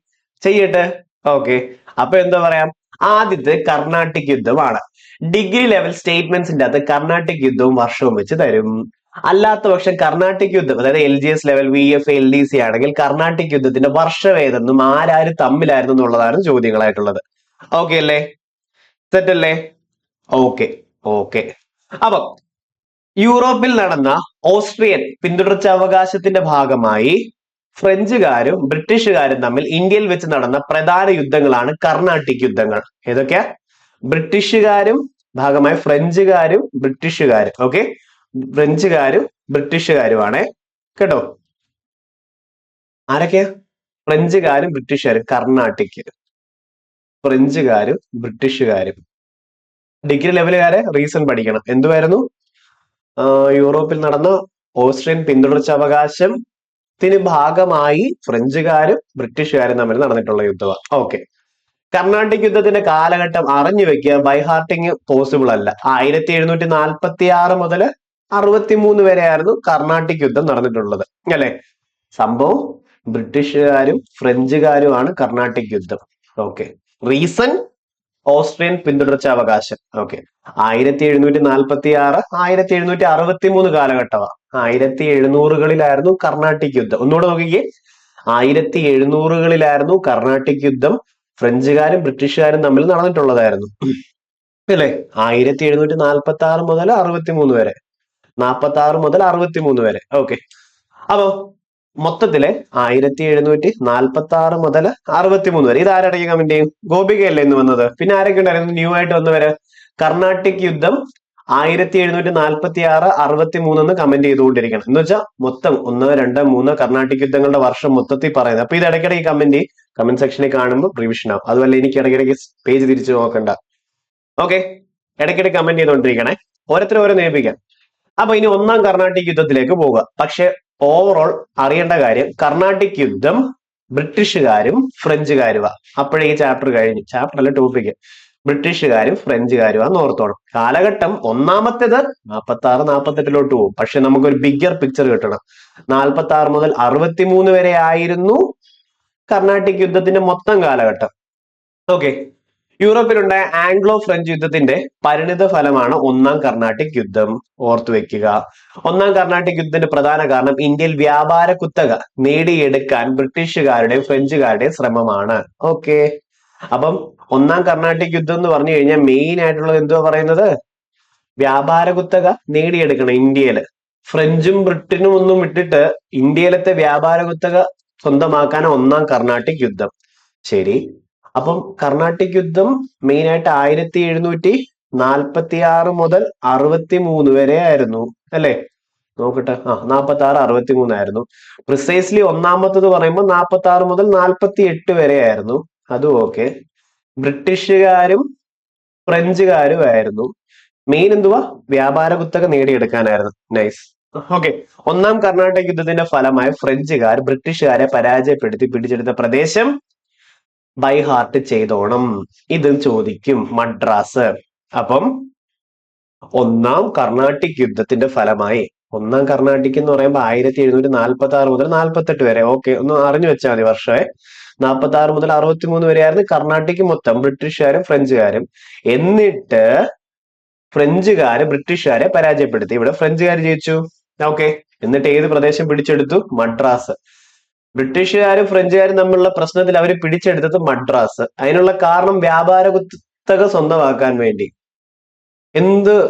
ചെയ്യട്ടെ. ഓക്കെ. അപ്പൊ എന്താ പറയാം? ആദ്യത്തെ കർണാട്ടിക് യുദ്ധമാണ്. ഡിഗ്രി ലെവൽ സ്റ്റേറ്റ്മെന്റ്സിന്റെ അകത്ത് കർണാട്ടിക് യുദ്ധവും വർഷവും വെച്ച് തരും. അല്ലാത്ത പക്ഷം കർണാട്ടിക് യുദ്ധം അതായത് L G S level V F L D C ആണെങ്കിൽ കർണാട്ടിക് യുദ്ധത്തിന്റെ വർഷം ഏതെന്നും ആരാര് തമ്മിലായിരുന്നു എന്നുള്ളതാണ് ചോദ്യങ്ങളായിട്ടുള്ളത്. ഓക്കെ അല്ലേ? സെറ്റ് അല്ലേ ഓക്കെ ഓക്കെ അപ്പൊ യൂറോപ്പിൽ നടന്ന ഓസ്ട്രിയൻ പിന്തുടർച്ച അവകാശത്തിന്റെ ഭാഗമായി ഫ്രഞ്ചുകാരും ബ്രിട്ടീഷുകാരും തമ്മിൽ ഇന്ത്യയിൽ വെച്ച് നടന്ന പ്രധാന യുദ്ധങ്ങളാണ് കർണാട്ടിക് യുദ്ധങ്ങൾ. ഏതൊക്കെയാ? ബ്രിട്ടീഷുകാരും ഭാഗമായി ഫ്രഞ്ചുകാരും ബ്രിട്ടീഷുകാരും. ഓക്കെ ഫ്രഞ്ചുകാരും ബ്രിട്ടീഷുകാരുമാണ്. കേട്ടോ? ആരൊക്കെയാ? ഫ്രഞ്ചുകാരും ബ്രിട്ടീഷുകാരും കർണാട്ടിക്. ഫ്രഞ്ചുകാരും ബ്രിട്ടീഷുകാരും. ഡിഗ്രി ലെവലുകാരെ റീസൺ പഠിക്കണം. എന്തുവായിരുന്നു? യൂറോപ്പിൽ നടന്ന ഓസ്ട്രിയൻ പിന്തുടർച്ച അവകാശത്തിന് ഭാഗമായി ഫ്രഞ്ചുകാരും ബ്രിട്ടീഷുകാരും തമ്മിൽ നടന്നിട്ടുള്ള യുദ്ധമാണ് ഓക്കെ. കർണാട്ടിക് യുദ്ധത്തിന്റെ കാലഘട്ടം അറിഞ്ഞു വെക്കുക ബൈഹാർട്ടിങ് പോസിബിൾ അല്ല. ആയിരത്തി എഴുന്നൂറ്റി നാൽപ്പത്തി ആറ് മുതൽ അറുപത്തിമൂന്ന് വരെയായിരുന്നു കർണാട്ടിക് യുദ്ധം നടന്നിട്ടുള്ളത്. അല്ലെ? സംഭവം ബ്രിട്ടീഷുകാരും ഫ്രഞ്ചുകാരുമാണ് കർണാട്ടിക് യുദ്ധം. ഓക്കെ. റീസൺ? ഓസ്ട്രിയൻ പിന്തുടർച്ച അവകാശം. ഓക്കെ. ആയിരത്തി എഴുന്നൂറ്റി നാൽപ്പത്തി ആറ് ആയിരത്തി എഴുന്നൂറ്റി അറുപത്തി മൂന്ന് കാലഘട്ടമാണ്. ആയിരത്തി എഴുന്നൂറുകളിലായിരുന്നു കർണാട്ടിക് യുദ്ധം. ഒന്നുകൂടെ നോക്കിക്കേ. ആയിരത്തി എഴുന്നൂറുകളിലായിരുന്നു കർണാട്ടിക് യുദ്ധം ഫ്രഞ്ചുകാരും ബ്രിട്ടീഷുകാരും തമ്മിൽ നടന്നിട്ടുള്ളതായിരുന്നു. അല്ലേ? ആയിരത്തി എഴുന്നൂറ്റി നാൽപ്പത്തി ആറ് മുതൽ അറുപത്തി മൂന്ന് വരെ. നാൽപ്പത്തി ആറ് മുതൽ അറുപത്തി മൂന്ന് വരെ. ഓക്കെ അപ്പോ മൊത്തത്തിൽ ആയിരത്തി എഴുന്നൂറ്റി നാൽപ്പത്തി ആറ് മുതൽ അറുപത്തി മൂന്ന് വരെ. ഇത് ആരടങ്ങിയ കമന്റ് ചെയ്യും? ഗോപികയല്ലേ ഇന്ന് വന്നത്? പിന്നെ ആരൊക്കെ ഉണ്ടായിരുന്നു? ന്യൂ ആയിട്ട് വന്നവര് കർണാട്ടിക് യുദ്ധം ആയിരത്തി എഴുന്നൂറ്റി നാൽപ്പത്തി ആറ് അറുപത്തി മൂന്നെന്ന് കമന്റ് ചെയ്തുകൊണ്ടിരിക്കണം. എന്ന് വെച്ചാൽ മൊത്തം ഒന്ന് രണ്ട് മൂന്ന് കർണാട്ടിക് യുദ്ധങ്ങളുടെ വർഷം മൊത്തത്തിൽ പറയുന്നത്. അപ്പൊ ഇത് ഇടയ്ക്കിടയ്ക്ക് കമന്റ് കമന്റ് സെക്ഷനിൽ കാണുമ്പോൾ റിവിഷൻ ആവും. അതുപോലെ എനിക്ക് ഇടയ്ക്കിടയ്ക്ക് പേജ് തിരിച്ചു നോക്കണ്ട. ഓക്കെ ഇടയ്ക്കിടയ്ക്ക് കമന്റ് ചെയ്തുകൊണ്ടിരിക്കണേ. ഓരോരുത്തരും ഓരോ നിയമിക്കാം അപ്പൊ ഇനി ഒന്നാം കർണാട്ടിക് യുദ്ധത്തിലേക്ക് പോവുക. പക്ഷെ ഓവറോൾ അറിയേണ്ട കാര്യം കർണാട്ടിക് യുദ്ധം ബ്രിട്ടീഷുകാരും ഫ്രഞ്ചുകാരുമാണ് അപ്പോഴേ ഈ ചാപ്റ്റർ കഴിഞ്ഞു. ചാപ്റ്റർ അല്ല ടോപ്പിക് ബ്രിട്ടീഷുകാരും ഫ്രഞ്ചുകാരുമാന്ന് ഓർത്തോണം. കാലഘട്ടം ഒന്നാമത്തേത് നാൽപ്പത്തി ആറ് നാൽപ്പത്തെട്ടിലോട്ട് പോകും. പക്ഷെ നമുക്കൊരു ബിഗ്ഗർ പിക്ചർ കിട്ടണം. നാൽപ്പത്തി ആറ് മുതൽ അറുപത്തിമൂന്ന് വരെ ആയിരുന്നു കർണാട്ടിക് യുദ്ധത്തിന്റെ മൊത്തം കാലഘട്ടം. ഓക്കെ യൂറോപ്പിലുണ്ടായ ആംഗ്ലോ ഫ്രഞ്ച് യുദ്ധത്തിന്റെ പരിണിത ഫലമാണ് ഒന്നാം കർണാട്ടിക് യുദ്ധം. ഓർത്തു വെക്കുക. ഒന്നാം കർണാട്ടിക് യുദ്ധത്തിന്റെ പ്രധാന കാരണം ഇന്ത്യയിൽ വ്യാപാര കുത്തക നേടിയെടുക്കാൻ ബ്രിട്ടീഷുകാരുടെയും ഫ്രഞ്ചുകാരുടെയും ശ്രമമാണ്. ഓക്കെ. അപ്പം ഒന്നാം കർണാട്ടിക് യുദ്ധം എന്ന് പറഞ്ഞു കഴിഞ്ഞാൽ മെയിൻ ആയിട്ടുള്ളത് എന്തുവാ പറയുന്നത്? വ്യാപാര കുത്തക നേടിയെടുക്കണം ഇന്ത്യയിൽ ഫ്രഞ്ചും ബ്രിട്ടനും ഒന്നും വിട്ടിട്ട് ഇന്ത്യയിലത്തെ വ്യാപാര കുത്തക സ്വന്തമാക്കാൻ ഒന്നാം കർണാട്ടിക് യുദ്ധം. ശരി. അപ്പം കർണാട്ടിക് യുദ്ധം മെയിൻ ആയിട്ട് ആയിരത്തി എഴുന്നൂറ്റി നാൽപ്പത്തി ആറ് മുതൽ അറുപത്തി മൂന്ന് വരെ ആയിരുന്നു അല്ലേ? നോക്കട്ടെ. ആ നാൽപ്പത്തി ആറ് അറുപത്തി മൂന്നായിരുന്നു പ്രിസൈസ്ലി ഒന്നാമത്തത് പറയുമ്പോൾ നാൽപ്പത്തി ആറ് മുതൽ നാൽപ്പത്തി എട്ട് വരെ ആയിരുന്നു. അതും ഓക്കെ ബ്രിട്ടീഷുകാരും ഫ്രഞ്ചുകാരും ആയിരുന്നു. മെയിൻ എന്തുവാ? വ്യാപാര കുത്തക നേടിയെടുക്കാനായിരുന്നു. നൈസ് ഓക്കെ ഒന്നാം കർണാടക യുദ്ധത്തിന്റെ ഫലമായി ഫ്രഞ്ചുകാർ ബ്രിട്ടീഷുകാരെ പരാജയപ്പെടുത്തി പിടിച്ചെടുത്ത പ്രദേശം ബൈ ഹാർട്ട് ചെയ്തോണം. ഇത് ചോദിക്കും മദ്രാസ്. അപ്പം ഒന്നാം കർണാട്ടിക് യുദ്ധത്തിന്റെ ഫലമായി ഒന്നാം കർണാട്ടിക് എന്ന് പറയുമ്പോൾ ആയിരത്തി എഴുന്നൂറ്റി നാൽപ്പത്തി ആറ് മുതൽ നാൽപ്പത്തെട്ട് വരെ. ഓക്കെ ഒന്ന് അറിഞ്ഞു വെച്ചാൽ മതി വർഷമേ നാൽപ്പത്തി ആറ് മുതൽ അറുപത്തി മൂന്ന് വരെ ആയിരുന്നു കർണാട്ടിക് മൊത്തം ബ്രിട്ടീഷുകാരും ഫ്രഞ്ചുകാരും. എന്നിട്ട് ഫ്രഞ്ചുകാര് ബ്രിട്ടീഷുകാരെ പരാജയപ്പെടുത്തി. ഇവിടെ ഫ്രഞ്ചുകാർ ജയിച്ചു. ഓക്കെ എന്നിട്ട് ഏത് പ്രദേശം പിടിച്ചെടുത്തു? മദ്രാസ്. ബ്രിട്ടീഷുകാരും ഫ്രഞ്ചുകാരും തമ്മിലുള്ള പ്രശ്നത്തിൽ അവർ പിടിച്ചെടുത്തത് മദ്രാസ്. അതിനുള്ള കാരണം വ്യാപാര കുത്തക സ്വന്തമാക്കാൻ വേണ്ടി. എന്ത്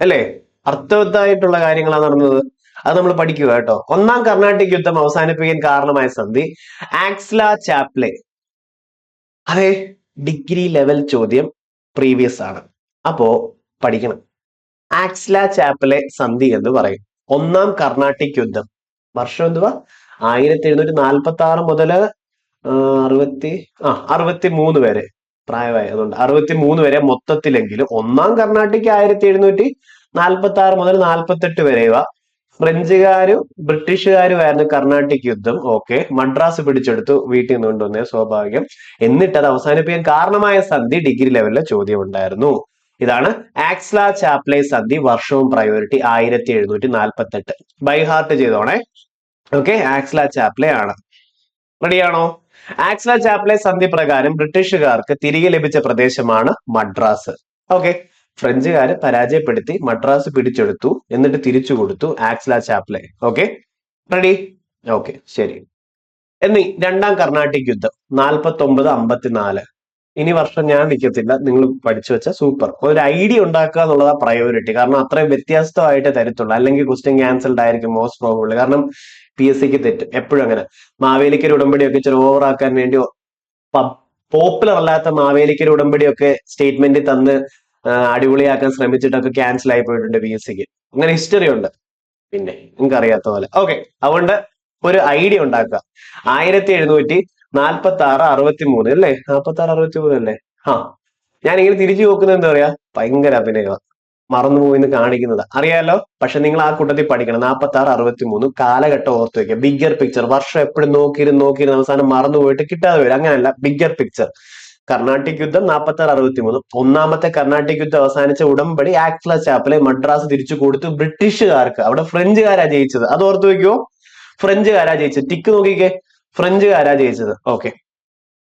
അല്ലേ? അർത്ഥവത്തായിട്ടുള്ള കാര്യങ്ങളാണ് നടന്നത്. അത് നമ്മൾ പഠിക്കുക കേട്ടോ. ഒന്നാം കർണാട്ടിക് യുദ്ധം അവസാനിപ്പിക്കാൻ കാരണമായ സന്ധി ആക്സ്ല ചാപ്ലെ. അതെ ഡിഗ്രി ലെവൽ ചോദ്യം പ്രീവിയസ് ആണ്. അപ്പോ പഠിക്കണം. ആക്സ്ല ചാപ്പലെ സന്ധി എന്ന് പറയും. ഒന്നാം കർണാട്ടിക് യുദ്ധം. വർഷം എന്തുവാ? ആയിരത്തി എഴുന്നൂറ്റി നാൽപ്പത്തി ആറ് മുതൽ അറുപത്തി ആ അറുപത്തി മൂന്ന് വരെ പ്രായമായി. അതുകൊണ്ട് അറുപത്തി മൂന്ന് വരെ മൊത്തത്തിലെങ്കിലും ഒന്നാം കർണാട്ടിക് ആയിരത്തി എഴുന്നൂറ്റി നാൽപ്പത്തി ആറ് മുതൽ നാൽപ്പത്തെട്ട് വരെയുവ ഫ്രഞ്ചുകാരും ബ്രിട്ടീഷുകാരും ആയിരുന്നു കർണാട്ടിക് യുദ്ധം ഓക്കെ മദ്രാസ് പിടിച്ചെടുത്തു വീട്ടിൽ നിന്ന് കൊണ്ടുവന്നേ സ്വാഭാവികം. എന്നിട്ട് അത് അവസാനിപ്പിക്കാൻ കാരണമായ സന്ധി ഡിഗ്രി ലെവലിലെ ചോദ്യം ഉണ്ടായിരുന്നു. ഇതാണ് ആക്സ്ല ചാപ്ലേ സന്ധി വർഷവും പ്രയോറിറ്റി ആയിരത്തി എഴുന്നൂറ്റി നാൽപ്പത്തി എട്ട് ബൈ ഹാർട്ട് ചെയ്തോണേ. ഓക്കെ ആക്സ്ല ചാപ്ലെ ആണ്. റെഡിയാണോ ആക്സ്ല ചാപ്ലെ സന്ധി പ്രകാരം ബ്രിട്ടീഷുകാർക്ക് തിരികെ ലഭിച്ച പ്രദേശമാണ് മദ്രാസ്. ഓക്കെ ഫ്രഞ്ചുകാര് പരാജയപ്പെടുത്തി മദ്രാസ് പിടിച്ചെടുത്തു എന്നിട്ട് തിരിച്ചു കൊടുത്തു ആക്സ്ല ചാപ്ലെ ഓക്കെ റെഡി ഓക്കെ ശരി. എന്നീ രണ്ടാം കർണാട്ടിക് യുദ്ധം നാൽപ്പത്തി ഒമ്പത് അമ്പത്തിനാല്. ഇനി വർഷം ഞാൻ നിൽക്കത്തില്ല നിങ്ങൾ പഠിച്ചു വെച്ച സൂപ്പർ ഒരു ഐഡിയ ഉണ്ടാക്കുക എന്നുള്ളതാ പ്രയോറിറ്റി കാരണം അത്രയും വ്യത്യസ്തമായിട്ട് തരത്തുള്ളൂ. അല്ലെങ്കിൽ ക്വസ്റ്റ്യൻ ക്യാൻസൽഡ് ആയിരിക്കും മോസ്റ്റ് പ്രോബിളി കാരണം പി എസ് സിക്ക് തെറ്റും. എപ്പോഴും അങ്ങനെ. മാവേലിക്കര ഉടമ്പടിയൊക്കെ ഇച്ചിരി ഓവറാക്കാൻ വേണ്ടി പോപ്പുലർ അല്ലാത്ത മാവേലിക്കര ഉടമ്പടിയൊക്കെ സ്റ്റേറ്റ്മെന്റ് തന്ന് അടിപൊളിയാക്കാൻ ശ്രമിച്ചിട്ടൊക്കെ ക്യാൻസൽ ആയി പോയിട്ടുണ്ട് പി എസ് സിക്ക് അങ്ങനെ ഹിസ്റ്ററി ഉണ്ട്. പിന്നെ നിങ്ങൾക്ക് അറിയാത്ത പോലെ. ഓക്കെ അതുകൊണ്ട് ഒരു ഐഡിയ ഉണ്ടാക്കുക. ആയിരത്തി എഴുന്നൂറ്റി നാൽപ്പത്തി ആറ് അറുപത്തി മൂന്ന് അല്ലേ? നാൽപ്പത്തി ആറ് അറുപത്തി മൂന്ന് അല്ലേ? ആ. ഞാൻ ഇങ്ങനെ തിരിച്ചു നോക്കുന്നത് എന്താ പറയാ? ഭയങ്കര അഭിനയമാണ്. മറന്നു പോയിന്ന് കാണിക്കുന്നത്. അറിയാലോ? പക്ഷെ നിങ്ങൾ ആ കൂട്ടത്തിൽ പഠിക്കണം. നാൽപ്പത്തി ആറ് അറുപത്തി മൂന്ന് കാലഘട്ടം ഓർത്ത് വെക്കുക. ബിഗ്ഗർ പിക്ചർ വർഷം എപ്പോഴും നോക്കിയിരുന്ന് നോക്കിയിരുന്ന് അവസാനം മറന്നു പോയിട്ട് കിട്ടാതെ വരും. അങ്ങനല്ല ബിഗ്ഗർ പിക്ചർ കർണാട്ടിക് യുദ്ധം നാൽപ്പത്തി ആറ് അറുപത്തി മൂന്ന് ഒന്നാമത്തെ കർണാട്ടിക് യുദ്ധം അവസാനിച്ച ഉടമ്പടി ആക്സ്ല ചാപ്പലെ മദ്രാസ് തിരിച്ചു കൊടുത്തു ബ്രിട്ടീഷുകാർക്ക് അവിടെ ഫ്രഞ്ചുകാരാ ജയിച്ചത്. അത് ഓർത്ത് വെക്കുമോ ഫ്രഞ്ചുകാരാ ജയിച്ചത്. ടിക്ക് നോക്കിക്കേ. ഫ്രഞ്ചുകാരാ ജയിച്ചത്. ഓക്കെ.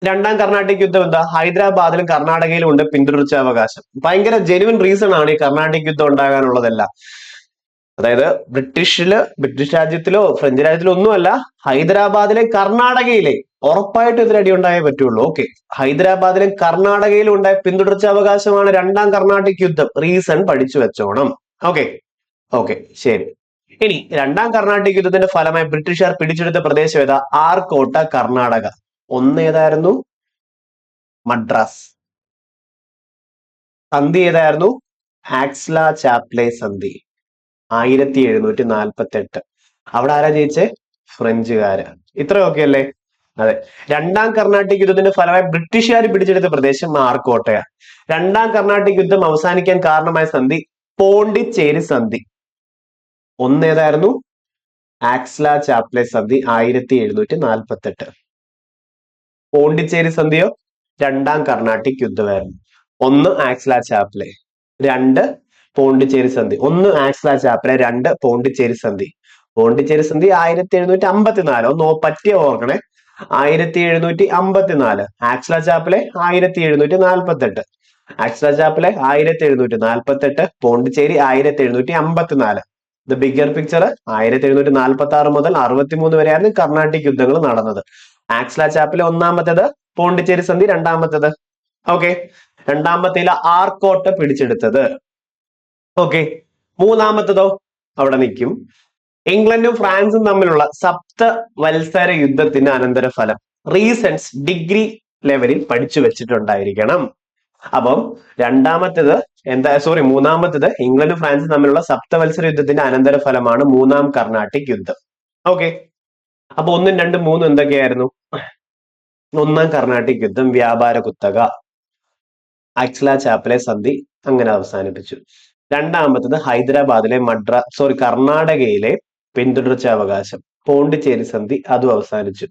രണ്ടാം കർണാട്ടിക് യുദ്ധം എന്താ? ഹൈദരാബാദിലും കർണാടകയിലും ഉണ്ട് പിന്തുടർച്ചാവകാശം. ഭയങ്കര ജെനുവിൻ റീസൺ ആണ് ഈ കർണാട്ടിക് യുദ്ധം ഉണ്ടാകാനുള്ളതെല്ലാം. അതായത് ബ്രിട്ടീഷിൽ ബ്രിട്ടീഷ് രാജ്യത്തിലോ ഫ്രഞ്ച് രാജ്യത്തിലോ ഒന്നുമല്ല ഹൈദരാബാദിലെ കർണാടകയിലെ ഉറപ്പായിട്ടും ഇതിനടി ഉണ്ടായേ പറ്റുള്ളൂ. ഓക്കെ. ഹൈദരാബാദിലും കർണാടകയിലും ഉണ്ടായ പിന്തുടർച്ചാവകാശമാണ് രണ്ടാം കർണാട്ടിക് യുദ്ധം. റീസൺ പഠിച്ചു വെച്ചോണം. ഓക്കെ. ഓക്കെ. ശരി. ഇനി രണ്ടാം കർണാട്ടിക് യുദ്ധത്തിന്റെ ഫലമായി ബ്രിട്ടീഷുകാർ പിടിച്ചെടുത്ത പ്രദേശം ഏതാ? ആർക്കോട്ട കർണാടക. ഒന്ന് ഏതായിരുന്നു? മദ്രാസ്. സന്ധി ഏതായിരുന്നു? ആക്സ്ല ചാപ്ലെ സന്ധി. ആയിരത്തി എഴുന്നൂറ്റി നാൽപ്പത്തി എട്ട് അവിടെ ആരാ ജയിച്ചേ? ഫ്രഞ്ചുകാര്. ഇത്രയൊക്കെ അല്ലേ അതെ. രണ്ടാം കർണാട്ടിക് യുദ്ധത്തിന്റെ ഫലമായി ബ്രിട്ടീഷുകാർ പിടിച്ചെടുത്ത പ്രദേശം ആർക്കോട്ടയാണ് രണ്ടാം കർണാട്ടിക് യുദ്ധം അവസാനിക്കാൻ കാരണമായ സന്ധി പോണ്ടിച്ചേരി സന്ധി. ഒന്ന് ഏതായിരുന്നു ആക്സ്ല ചാപ്ലെ സന്ധി ആയിരത്തി എഴുന്നൂറ്റി നാൽപ്പത്തി എട്ട് പോണ്ടിച്ചേരി സന്ധിയോ? രണ്ടാം കർണാട്ടിക് യുദ്ധമായിരുന്നു. ഒന്ന് ആക്സ്ല ചാപ്ലെ രണ്ട് പോണ്ടിച്ചേരി സന്ധി. ഒന്ന് ആക്സ്ല ചാപ്ലെ രണ്ട് പോണ്ടിച്ചേരി സന്ധി. പോണ്ടിച്ചേരി സന്ധി ആയിരത്തി എഴുന്നൂറ്റി അമ്പത്തിനാല് ഒന്ന് പറ്റിയ ഓർക്കണേ. ആയിരത്തി എഴുന്നൂറ്റി അമ്പത്തിനാല് ആക്സ്ല ചാപ്ലെ ആയിരത്തി എഴുന്നൂറ്റി നാൽപ്പത്തി എട്ട് ആക്സ്ല ചാപ്ലെ ആയിരത്തി എഴുന്നൂറ്റി നാൽപ്പത്തി എട്ട് പോണ്ടിച്ചേരി ആയിരത്തി എഴുന്നൂറ്റി അമ്പത്തിനാല് ദ ബിഗർ പിക്ചർ ആയിരത്തി എഴുന്നൂറ്റി നാൽപ്പത്തി ആറ് മുതൽ അറുപത്തിമൂന്ന് വരെയായിരുന്നു കർണാട്ടിക് യുദ്ധങ്ങൾ നടന്നത്. ആക്സ്ല ചാപ്പിലെ ഒന്നാമത്തേത് പോണ്ടിച്ചേരി സന്ധി രണ്ടാമത്തേത്. ഓക്കെ രണ്ടാമത്തേല ആർക്കോട്ട പിടിച്ചെടുത്തത്. ഓക്കെ മൂന്നാമത്തതോ അവിടെ നിൽക്കും. ഇംഗ്ലണ്ടും ഫ്രാൻസും തമ്മിലുള്ള സപ്ത വത്സര യുദ്ധത്തിന്റെ അനന്തരഫലം റീസൺസ് ഡിഗ്രി ലെവലിൽ പഠിച്ചു വെച്ചിട്ടുണ്ടായിരിക്കണം. അപ്പം രണ്ടാമത്തേത് എന്താ സോറി മൂന്നാമത്തേത് ഇംഗ്ലണ്ടും ഫ്രാൻസും തമ്മിലുള്ള സപ്തവത്സര യുദ്ധത്തിന്റെ അനന്തര ഫലമാണ് മൂന്നാം കർണാട്ടിക് യുദ്ധം. ഓക്കെ അപ്പൊ ഒന്നും രണ്ടും മൂന്നും എന്തൊക്കെയായിരുന്നു? ഒന്നാം കർണാട്ടിക് യുദ്ധം വ്യാപാര കുത്തക. അക്സ്ല ചാപ്പലെ സന്ധി അങ്ങനെ അവസാനിപ്പിച്ചു. രണ്ടാമത്തത് ഹൈദരാബാദിലെ മഡ്ര സോറി കർണാടകയിലെ പിന്തുടർച്ചാവകാശം പോണ്ടിച്ചേരി സന്ധി അതും അവസാനിച്ചു.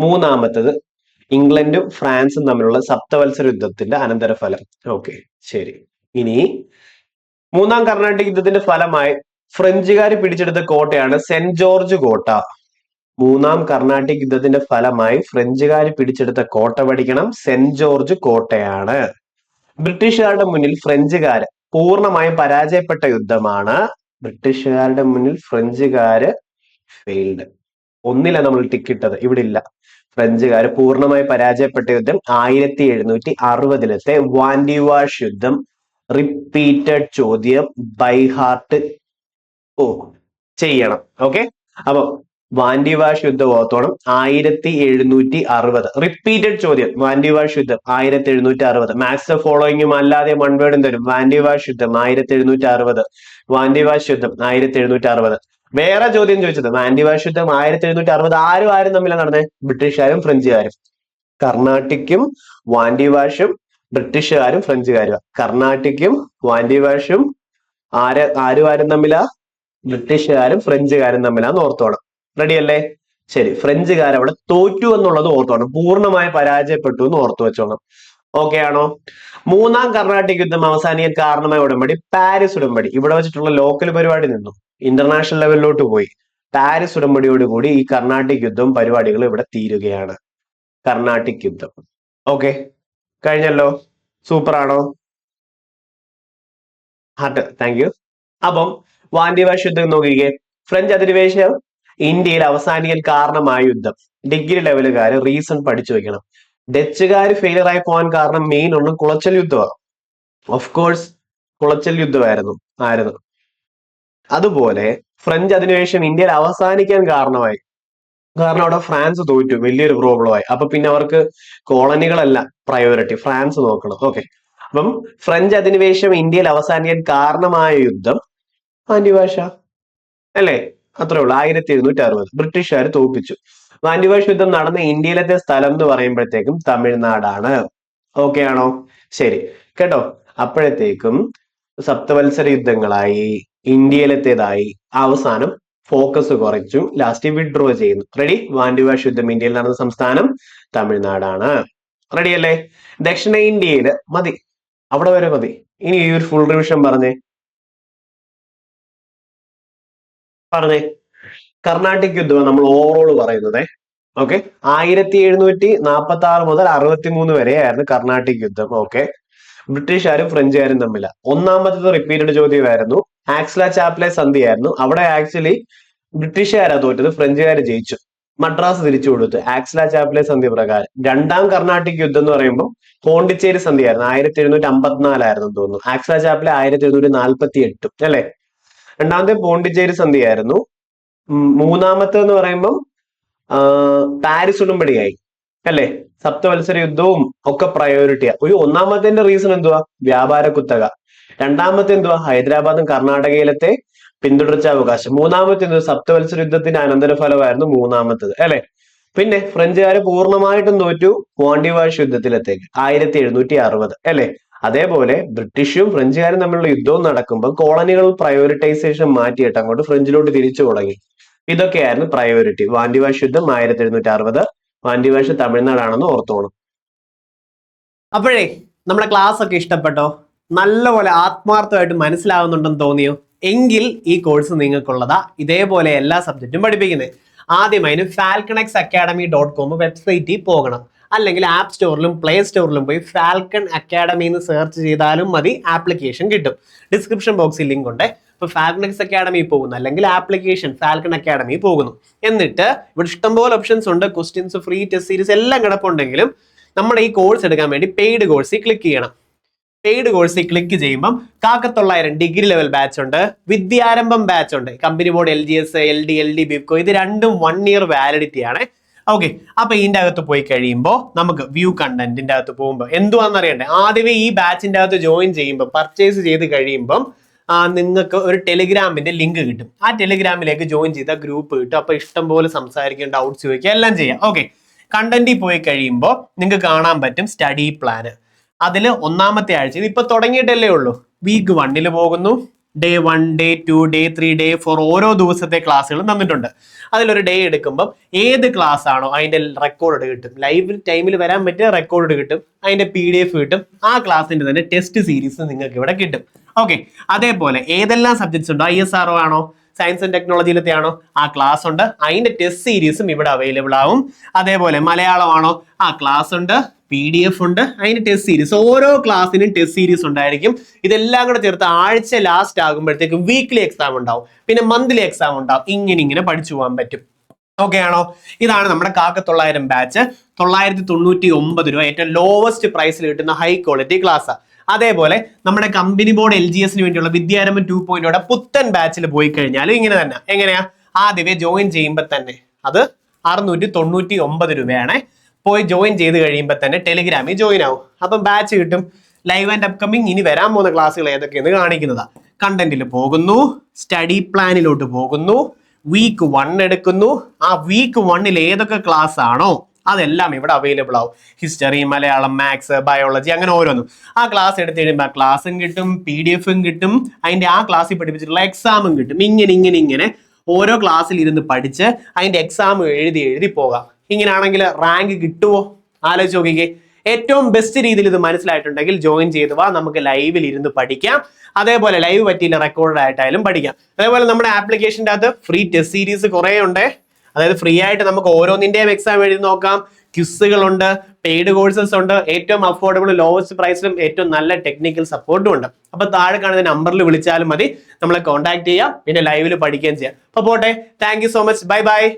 മൂന്നാമത്തത് ഇംഗ്ലണ്ടും ഫ്രാൻസും തമ്മിലുള്ള സപ്തവത്സര യുദ്ധത്തിന്റെ അനന്തരഫലം. ഓക്കെ ശരി. ഇനി മൂന്നാം കർണാട്ടിക് യുദ്ധത്തിന്റെ ഫലമായി ഫ്രഞ്ചുകാർ പിടിച്ചെടുത്ത കോട്ടയാണ് സെന്റ് ജോർജ് കോട്ട. മൂന്നാം കർണാട്ടിക് യുദ്ധത്തിന്റെ ഫലമായി ഫ്രഞ്ചുകാർ പിടിച്ചെടുത്ത കോട്ട പഠിക്കണം. സെന്റ് ജോർജ് കോട്ടയാണ്. ബ്രിട്ടീഷുകാരുടെ മുന്നിൽ ഫ്രഞ്ചുകാർ പൂർണമായും പരാജയപ്പെട്ട യുദ്ധമാണ് ബ്രിട്ടീഷുകാരുടെ മുന്നിൽ ഫ്രഞ്ചുകാര് ഫെയിൽഡ് ഒന്നില്ല നമ്മൾ ടിക്കിട്ടത് ഇവിടെ ഇല്ല. ഫ്രഞ്ചുകാര് പൂർണമായി പരാജയപ്പെട്ട യുദ്ധം ആയിരത്തി എഴുന്നൂറ്റി അറുപതിലത്തെ വാൻഡിവാഷ് യുദ്ധം. റിപ്പീറ്റഡ് ചോദ്യം ബൈ ഹാർട്ട് ഓ ചെയ്യണം. ഓക്കെ അപ്പൊ വാൻഡിവാഷ് യുദ്ധം ഓർത്തോണം. ആയിരത്തി എഴുന്നൂറ്റി അറുപത് റിപ്പീറ്റഡ് ചോദ്യം. വാൻഡിവാഷ് യുദ്ധം ആയിരത്തി എഴുന്നൂറ്റി അറുപത് മാക്സ് ഫോളോയിങ്ങും അല്ലാതെ വൺ വേർഡും തരും. വാൻഡിവാഷ് യുദ്ധം ആയിരത്തി എഴുന്നൂറ്റി അറുപത് വാൻഡിവാഷ് യുദ്ധം ആയിരത്തി എഴുന്നൂറ്റി അറുപത് വേറെ ചോദ്യം ചോദിച്ചത്. മാൻഡിവാഷ് യുദ്ധം ആയിരത്തി എഴുന്നൂറ്റി അറുപത് ആരും ആരും തമ്മിലാണ് നടന്നത് ബ്രിട്ടീഷുകാരും ഫ്രഞ്ചുകാരും. കർണാട്ടിക്കും വാൻഡിവാഷും ബ്രിട്ടീഷുകാരും ഫ്രഞ്ചുകാരും. കർണാട്ടിക്കും വാൻഡിവാഷും ആര് ആരും ആരും തമ്മിലാ? ബ്രിട്ടീഷുകാരും ഫ്രഞ്ചുകാരും തമ്മിലാന്ന് ഓർത്തോണം. റെഡി അല്ലേ? ശരി. ഫ്രഞ്ചുകാർ അവിടെ തോറ്റു എന്നുള്ളത് ഓർത്തോണം. പൂർണമായി പരാജയപ്പെട്ടു എന്ന് ഓർത്തു വെച്ചോണം. ഓക്കെ ആണോ? മൂന്നാം കർണാട്ടിക് യുദ്ധം അവസാനിക്കാൻ കാരണമായ ഉടമ്പടി പാരീസ് ഉടമ്പടി. ഇവിടെ വെച്ചിട്ടുള്ള ലോക്കൽ പരിപാടി നിന്നു. ഇന്റർനാഷണൽ ലെവലിലോട്ട് പോയി. പാരീസ് ഉടമ്പടിയോട് കൂടി ഈ കർണാട്ടിക് യുദ്ധം പരിപാടികൾ ഇവിടെ തീരുകയാണ്. കർണാട്ടിക് യുദ്ധം. ഓക്കെ കഴിഞ്ഞല്ലോ? സൂപ്പർ ആണോ? ഹാർട്ട് താങ്ക് യു അപ്പം വാൻഡിവാഷ് യുദ്ധം നോക്കിക്കേ ഫ്രഞ്ച് അധിനിവേശം. ഇന്ത്യയിൽ അവസാനിക്കാൻ കാരണമായ യുദ്ധം. ഡിഗ്രി ലെവലുകാർ റീസൺ പഠിച്ചു വെക്കണം. ഡച്ചുകാർ ഫെയിലർ ആയി പോകാൻ കാരണം മെയിൻ ഒന്ന് കുളച്ചൽ യുദ്ധമാണ് ഓഫ് കോഴ്സ് കുളച്ചൽ യുദ്ധമായിരുന്നു. ആയിരുന്നു. അതുപോലെ ഫ്രഞ്ച് അധിനിവേശം ഇന്ത്യയിൽ അവസാനിക്കാൻ കാരണമായി. കാരണം അവിടെ ഫ്രാൻസ് തോറ്റു വലിയൊരു പ്രോബ്ലമായി. അപ്പൊ പിന്നെ അവർക്ക് കോളനികളല്ല പ്രയോറിറ്റി ഫ്രാൻസ് നോക്കണം. ഓക്കെ അപ്പം ഫ്രഞ്ച് അധിനിവേശം ഇന്ത്യയിൽ അവസാനിക്കാൻ കാരണമായ യുദ്ധം ആന്റിഭാഷ അല്ലേ? അത്രേ ഉള്ളൂ. ആയിരത്തി എഴുന്നൂറ്റി അറുപത് ബ്രിട്ടീഷുകാർ തോൽപ്പിച്ചു ആന്റിഭാഷ യുദ്ധം നടന്ന ഇന്ത്യയിലത്തെ സ്ഥലം എന്ന് പറയുമ്പോഴത്തേക്കും തമിഴ്നാടാണ്. ഓക്കെ ആണോ? ശരി. കേട്ടോ? അപ്പോഴത്തേക്കും സപ്തവത്സര യുദ്ധങ്ങളായി. ഇന്ത്യയിലത്തേതായി. അവസാനം ഫോക്കസ് കുറച്ചു ലാസ്റ്റ് വിഡ്രോ ചെയ്യുന്നു. റെഡി വാൻഡിവാഷ് യുദ്ധം ഇന്ത്യയിൽ നടന്ന സംസ്ഥാനം തമിഴ്നാടാണ്. റെഡി അല്ലേ? ദക്ഷിണേന്ത്യയിൽ മതി. അവിടെ വരെ മതി. ഇനി ഈ ഒരു ഫുൾ റിവിഷൻ പറഞ്ഞേ. പറഞ്ഞേ. കർണാട്ടിക് യുദ്ധമാണ് നമ്മൾ ഓവറോൾ പറയുന്നത്. ഓക്കെ ആയിരത്തി എഴുന്നൂറ്റി നാൽപ്പത്തി ആറ് മുതൽ അറുപത്തി മൂന്ന് വരെ ആയിരുന്നു കർണാട്ടിക് യുദ്ധം. ഓക്കെ ബ്രിട്ടീഷുകാരും ഫ്രഞ്ചുകാരും തമ്മില. ഒന്നാമത്തത് റിപ്പീറ്റഡ് ചോദ്യമായിരുന്നു. ആക്സ്ല ചാപ്ലെ സന്ധിയായിരുന്നു. അവിടെ ആക്ച്വലി ബ്രിട്ടീഷുകാരാ തോറ്റത് ഫ്രഞ്ചുകാർ ജയിച്ചു. മദ്രാസ് തിരിച്ചു കൊടുത്തു. ആക്സ്ല ചാപ്ലെ സന്ധി പ്രകാരം. രണ്ടാം കർണാട്ടിക് യുദ്ധം എന്ന് പറയുമ്പോൾ പോണ്ടിച്ചേരി സന്ധിയായിരുന്നു. ആയിരത്തി എഴുന്നൂറ്റി അമ്പത്തിനാലായിരുന്നു തോന്നുന്നു. ആക്സ്ല ചാപ്ലെ ആയിരത്തി എഴുന്നൂറ്റി നാൽപ്പത്തി എട്ടും അല്ലെ? രണ്ടാമത്തെ പോണ്ടിച്ചേരി സന്ധിയായിരുന്നു. മൂന്നാമത്തെ എന്ന് പറയുമ്പം പാരീസ് ഉടമ്പടിയായി അല്ലെ? സപ്തവത്സര യുദ്ധവും ഒക്കെ പ്രയോറിറ്റിയാ ഒരു ഒന്നാമത്തെ റീസൺ എന്തുവാ? വ്യാപാര കുത്തക. രണ്ടാമത്തെ എന്തുവാ? ഹൈദരാബാദും കർണാടകയിലത്തെ പിന്തുടർച്ച അവകാശം. മൂന്നാമത്തെ എന്തുവാ? സപ്തവത്സര യുദ്ധത്തിന്റെ അനന്തരഫലമായിരുന്നു മൂന്നാമത്തത് അല്ലെ? പിന്നെ ഫ്രഞ്ചുകാര് പൂർണമായിട്ടും തോറ്റു പോണ്ടിവാഷ് യുദ്ധത്തിലത്തേക്ക് ആയിരത്തി എഴുന്നൂറ്റി അറുപത് അല്ലെ? അതേപോലെ ബ്രിട്ടീഷും ഫ്രഞ്ചുകാരും തമ്മിലുള്ള യുദ്ധവും നടക്കുമ്പോൾ കോളനികൾ പ്രയോറിറ്റൈസേഷൻ മാറ്റിയിട്ട് അങ്ങോട്ട് ഫ്രഞ്ചിലോട്ട് തിരിച്ചു തുടങ്ങി. ഇതൊക്കെയായിരുന്നു പ്രയോറിറ്റി. വാൻഡിവാഷ് യുദ്ധം ആയിരത്തി എഴുന്നൂറ്റി അറുപത് വാൻഡിവാഷ് തമിഴ്നാടാണെന്ന് ഓർത്തോണം. അപ്പോഴേ നമ്മുടെ ക്ലാസ് ഒക്കെ ഇഷ്ടപ്പെട്ടോ? നല്ലപോലെ ആത്മാർത്ഥമായിട്ട് മനസ്സിലാവുന്നുണ്ടെന്ന് തോന്നിയോ? എങ്കിൽ ഈ കോഴ്സ് നിങ്ങൾക്കുള്ളതാ ഇതേപോലെ എല്ലാ സബ്ജക്റ്റും പഠിപ്പിക്കുന്നത് ആദ്യം അതിന് ഫാൽക്കണക്സ് അക്കാഡമി ഡോട്ട് കോം വെബ്സൈറ്റിൽ പോകണം. അല്ലെങ്കിൽ ആപ്പ് സ്റ്റോറിലും പ്ലേ സ്റ്റോറിലും പോയി ഫാൽക്കൺ അക്കാഡമി എന്ന് സെർച്ച് ചെയ്താലും മതി ആപ്ലിക്കേഷൻ കിട്ടും. ഡിസ്ക്രിപ്ഷൻ ബോക്സിൽ ലിങ്ക് ഉണ്ട്. ഇപ്പോൾ ഫാൽക്കണക്സ് അക്കാഡമി പോകുന്നു. അല്ലെങ്കിൽ ആപ്ലിക്കേഷൻ ഫാൽക്കൺ അക്കാഡമി പോകുന്നു. എന്നിട്ട് ഇവിടെ ഇഷ്ടംപോലെ ഓപ്ഷൻസ് ഉണ്ട്. ക്വസ്റ്റ്യൻസ് ഫ്രീ ടെസ്റ്റ് സീരീസ് എല്ലാം കിടപ്പുണ്ടെങ്കിലും നമ്മുടെ ഈ കോഴ്സ് എടുക്കാൻ വേണ്ടി പെയ്ഡ് കോഴ്സിൽ ക്ലിക്ക് ചെയ്യണം. പെയ്ഡ് കോഴ്സിൽ ക്ലിക്ക് ചെയ്യുമ്പം കാക്കത്തൊള്ളായിരം ഡിഗ്രി ലെവൽ ബാച്ച് ഉണ്ട്. വിദ്യാരംഭം ബാച്ച് ഉണ്ട്. Company board L G S L D L D ബിപ്കോ ഇത് രണ്ടും വൺ ഇയർ വാലിഡിറ്റി ആണ്. ഓക്കെ അപ്പൊ ഇതിന്റെ അകത്ത് പോയി കഴിയുമ്പോൾ നമുക്ക് വ്യൂ കണ്ടന്റിന്റെ അകത്ത് പോകുമ്പോൾ എന്തുവാന്ന് അറിയണ്ടേ? ആദ്യമേ ഈ ബാച്ചിന്റെ അകത്ത് ജോയിൻ ചെയ്യുമ്പോൾ പർച്ചേസ് ചെയ്ത് കഴിയുമ്പം നിങ്ങൾക്ക് ഒരു ടെലിഗ്രാമിന്റെ ലിങ്ക് കിട്ടും. ആ ടെലിഗ്രാമിലേക്ക് ജോയിൻ ചെയ്ത ഗ്രൂപ്പ് കിട്ടും. അപ്പൊ ഇഷ്ടം പോലെ സംസാരിക്കുക ഡൗട്ട്സ് ചോദിക്കുക എല്ലാം ചെയ്യാം. ഓക്കെ കണ്ടന്റിൽ പോയി കഴിയുമ്പോൾ നിങ്ങൾക്ക് കാണാൻ പറ്റും സ്റ്റഡി പ്ലാന് അതിൽ ഒന്നാമത്തെ ആഴ്ച. ഇത് ഇപ്പൊ തുടങ്ങിയിട്ടല്ലേ ഉള്ളൂ. വീക്ക് വണ്ണിൽ പോകുന്നു. Day one day two day three day four ഓരോ ദിവസത്തെ ക്ലാസ്സുകൾ തന്നിട്ടുണ്ട്. അതിലൊരു ഡേ എടുക്കുമ്പം ഏത് ക്ലാസ് ആണോ അതിന്റെ റെക്കോർഡ് കിട്ടും. ലൈവ് ടൈമിൽ വരാൻ പറ്റിയ റെക്കോർഡ് കിട്ടും. അതിന്റെ പി ഡി എഫ് കിട്ടും. ആ ക്ലാസ്സിന്റെ തന്നെ ടെസ്റ്റ് സീരീസ് നിങ്ങൾക്ക് ഇവിടെ കിട്ടും. ഓക്കെ അതേപോലെ ഏതെല്ലാം സബ്ജക്ട്സ് ഉണ്ടോ? ഐ എസ് ആർ ആണോ? സയൻസ് ആൻഡ് ടെക്നോളജിയിലത്തെ ആണോ? ആ ക്ലാസ് ഉണ്ട്. അതിന്റെ ടെസ്റ്റ് സീരീസും ഇവിടെ അവൈലബിൾ ആവും. അതേപോലെ മലയാളമാണോ ആ ക്ലാസ് ഉണ്ട്. പി ഡി എഫ് ഉണ്ട്. അതിന് ടെസ്റ്റ് സീരീസ് ഓരോ ക്ലാസ്സിനും ടെസ്റ്റ് സീരീസ് ഉണ്ടായിരിക്കും. ഇതെല്ലാം കൂടെ ചേർത്ത് ആഴ്ച ലാസ്റ്റ് ആകുമ്പോഴത്തേക്ക് വീക്ക്ലി എക്സാം ഉണ്ടാവും. പിന്നെ മന്ത്ലി എക്സാം ഉണ്ടാവും. ഇങ്ങനെ ഇങ്ങനെ പഠിച്ചു പോകാൻ പറ്റും. ഓക്കെ ആണോ? ഇതാണ് നമ്മുടെ കാക്ക തൊള്ളായിരം ബാച്ച് തൊള്ളായിരത്തി തൊണ്ണൂറ്റി ഒമ്പത് രൂപ ഏറ്റവും ലോവസ്റ്റ് പ്രൈസിൽ കിട്ടുന്ന ഹൈ ക്വാളിറ്റി ക്ലാസ് അതേപോലെ നമ്മുടെ കമ്പനി ബോർഡ് എൽ ജി എസിന് വേണ്ടിയുള്ള വിദ്യാരംഭം ടു പോയിന്റോടെ പുത്തൻ ബാച്ചിൽ പോയി കഴിഞ്ഞാലും ഇങ്ങനെ തന്നെ. എങ്ങനെയാ? ആദ്യമേ ജോയിൻ ചെയ്യുമ്പോൾ തന്നെ. അത് അറുന്നൂറ്റി തൊണ്ണൂറ്റി ഒമ്പത് രൂപയാണ്. പോയി ജോയിൻ ചെയ്ത് കഴിയുമ്പോൾ തന്നെ ടെലിഗ്രാമിൽ ജോയിൻ ആവും. അപ്പം ബാച്ച് കിട്ടും. ലൈവ് ആൻഡ് അപ്കമിങ് ഇനി വരാൻ പോകുന്ന ക്ലാസ്സുകൾ ഏതൊക്കെയെന്ന് കാണിക്കുന്നതാണ് കണ്ടന്റിൽ പോകുന്നു. സ്റ്റഡി പ്ലാനിലോട്ട് പോകുന്നു. വീക്ക് വൺ എടുക്കുന്നു. ആ വീക്ക് വണ്ണിൽ ഏതൊക്കെ ക്ലാസ് ആണോ അതെല്ലാം ഇവിടെ അവൈലബിൾ ആവും. ഹിസ്റ്ററി മലയാളം മാത്സ് ബയോളജി അങ്ങനെ ഓരോന്നും. ആ ക്ലാസ് എടുത്തു കഴിയുമ്പോൾ ക്ലാസ്സും കിട്ടും പി ഡി എഫും കിട്ടും. അതിന്റെ ആ ക്ലാസ്സിൽ പഠിപ്പിച്ചിട്ടുള്ള എക്സാമും കിട്ടും. ഇങ്ങനെ ഇങ്ങനെ ഇങ്ങനെ ഓരോ ക്ലാസ്സിൽ ഇരുന്ന് പഠിച്ച് അതിന്റെ എക്സാം എഴുതി എഴുതി പോകാം. ഇങ്ങനെയാണെങ്കിൽ റാങ്ക് കിട്ടുമോ ആലോചിച്ച് നോക്കിക്കേ. ഏറ്റവും ബെസ്റ്റ് രീതിയിൽ ഇത് മനസ്സിലായിട്ടുണ്ടെങ്കിൽ ജോയിൻ ചെയ്തു വാ നമുക്ക് ലൈവിൽ ഇരുന്ന് പഠിക്കാം. അതേപോലെ ലൈവ് പറ്റിയില്ല റെക്കോർഡ് ആയിട്ടായാലും പഠിക്കാം. അതേപോലെ നമ്മുടെ ആപ്ലിക്കേഷന്റെ അകത്ത് ഫ്രീ ടെസ്റ്റ് സീരീസ് കുറേ ഉണ്ട് അതായത് ഫ്രീ ആയിട്ട് നമുക്ക് ഓരോന്നിന്റെയും എക്സാം എഴുതി നോക്കാം. ക്യുസുകളുണ്ട് പെയ്ഡ് കോഴ്സസ് ഉണ്ട്. ഏറ്റവും അഫോർഡബിൾ ലോവസ്റ്റ് പ്രൈസിലും ഏറ്റവും നല്ല ടെക്നിക്കൽ സപ്പോർട്ടും ഉണ്ട്. അപ്പൊ താഴെ കാണുന്ന നമ്പറിൽ വിളിച്ചാലും മതി. നമ്മളെ കോൺടാക്ട് ചെയ്യാം പിന്നെ ലൈവിൽ പഠിക്കുകയും ചെയ്യാം. അപ്പൊ പോട്ടെ. Thank so much bye bye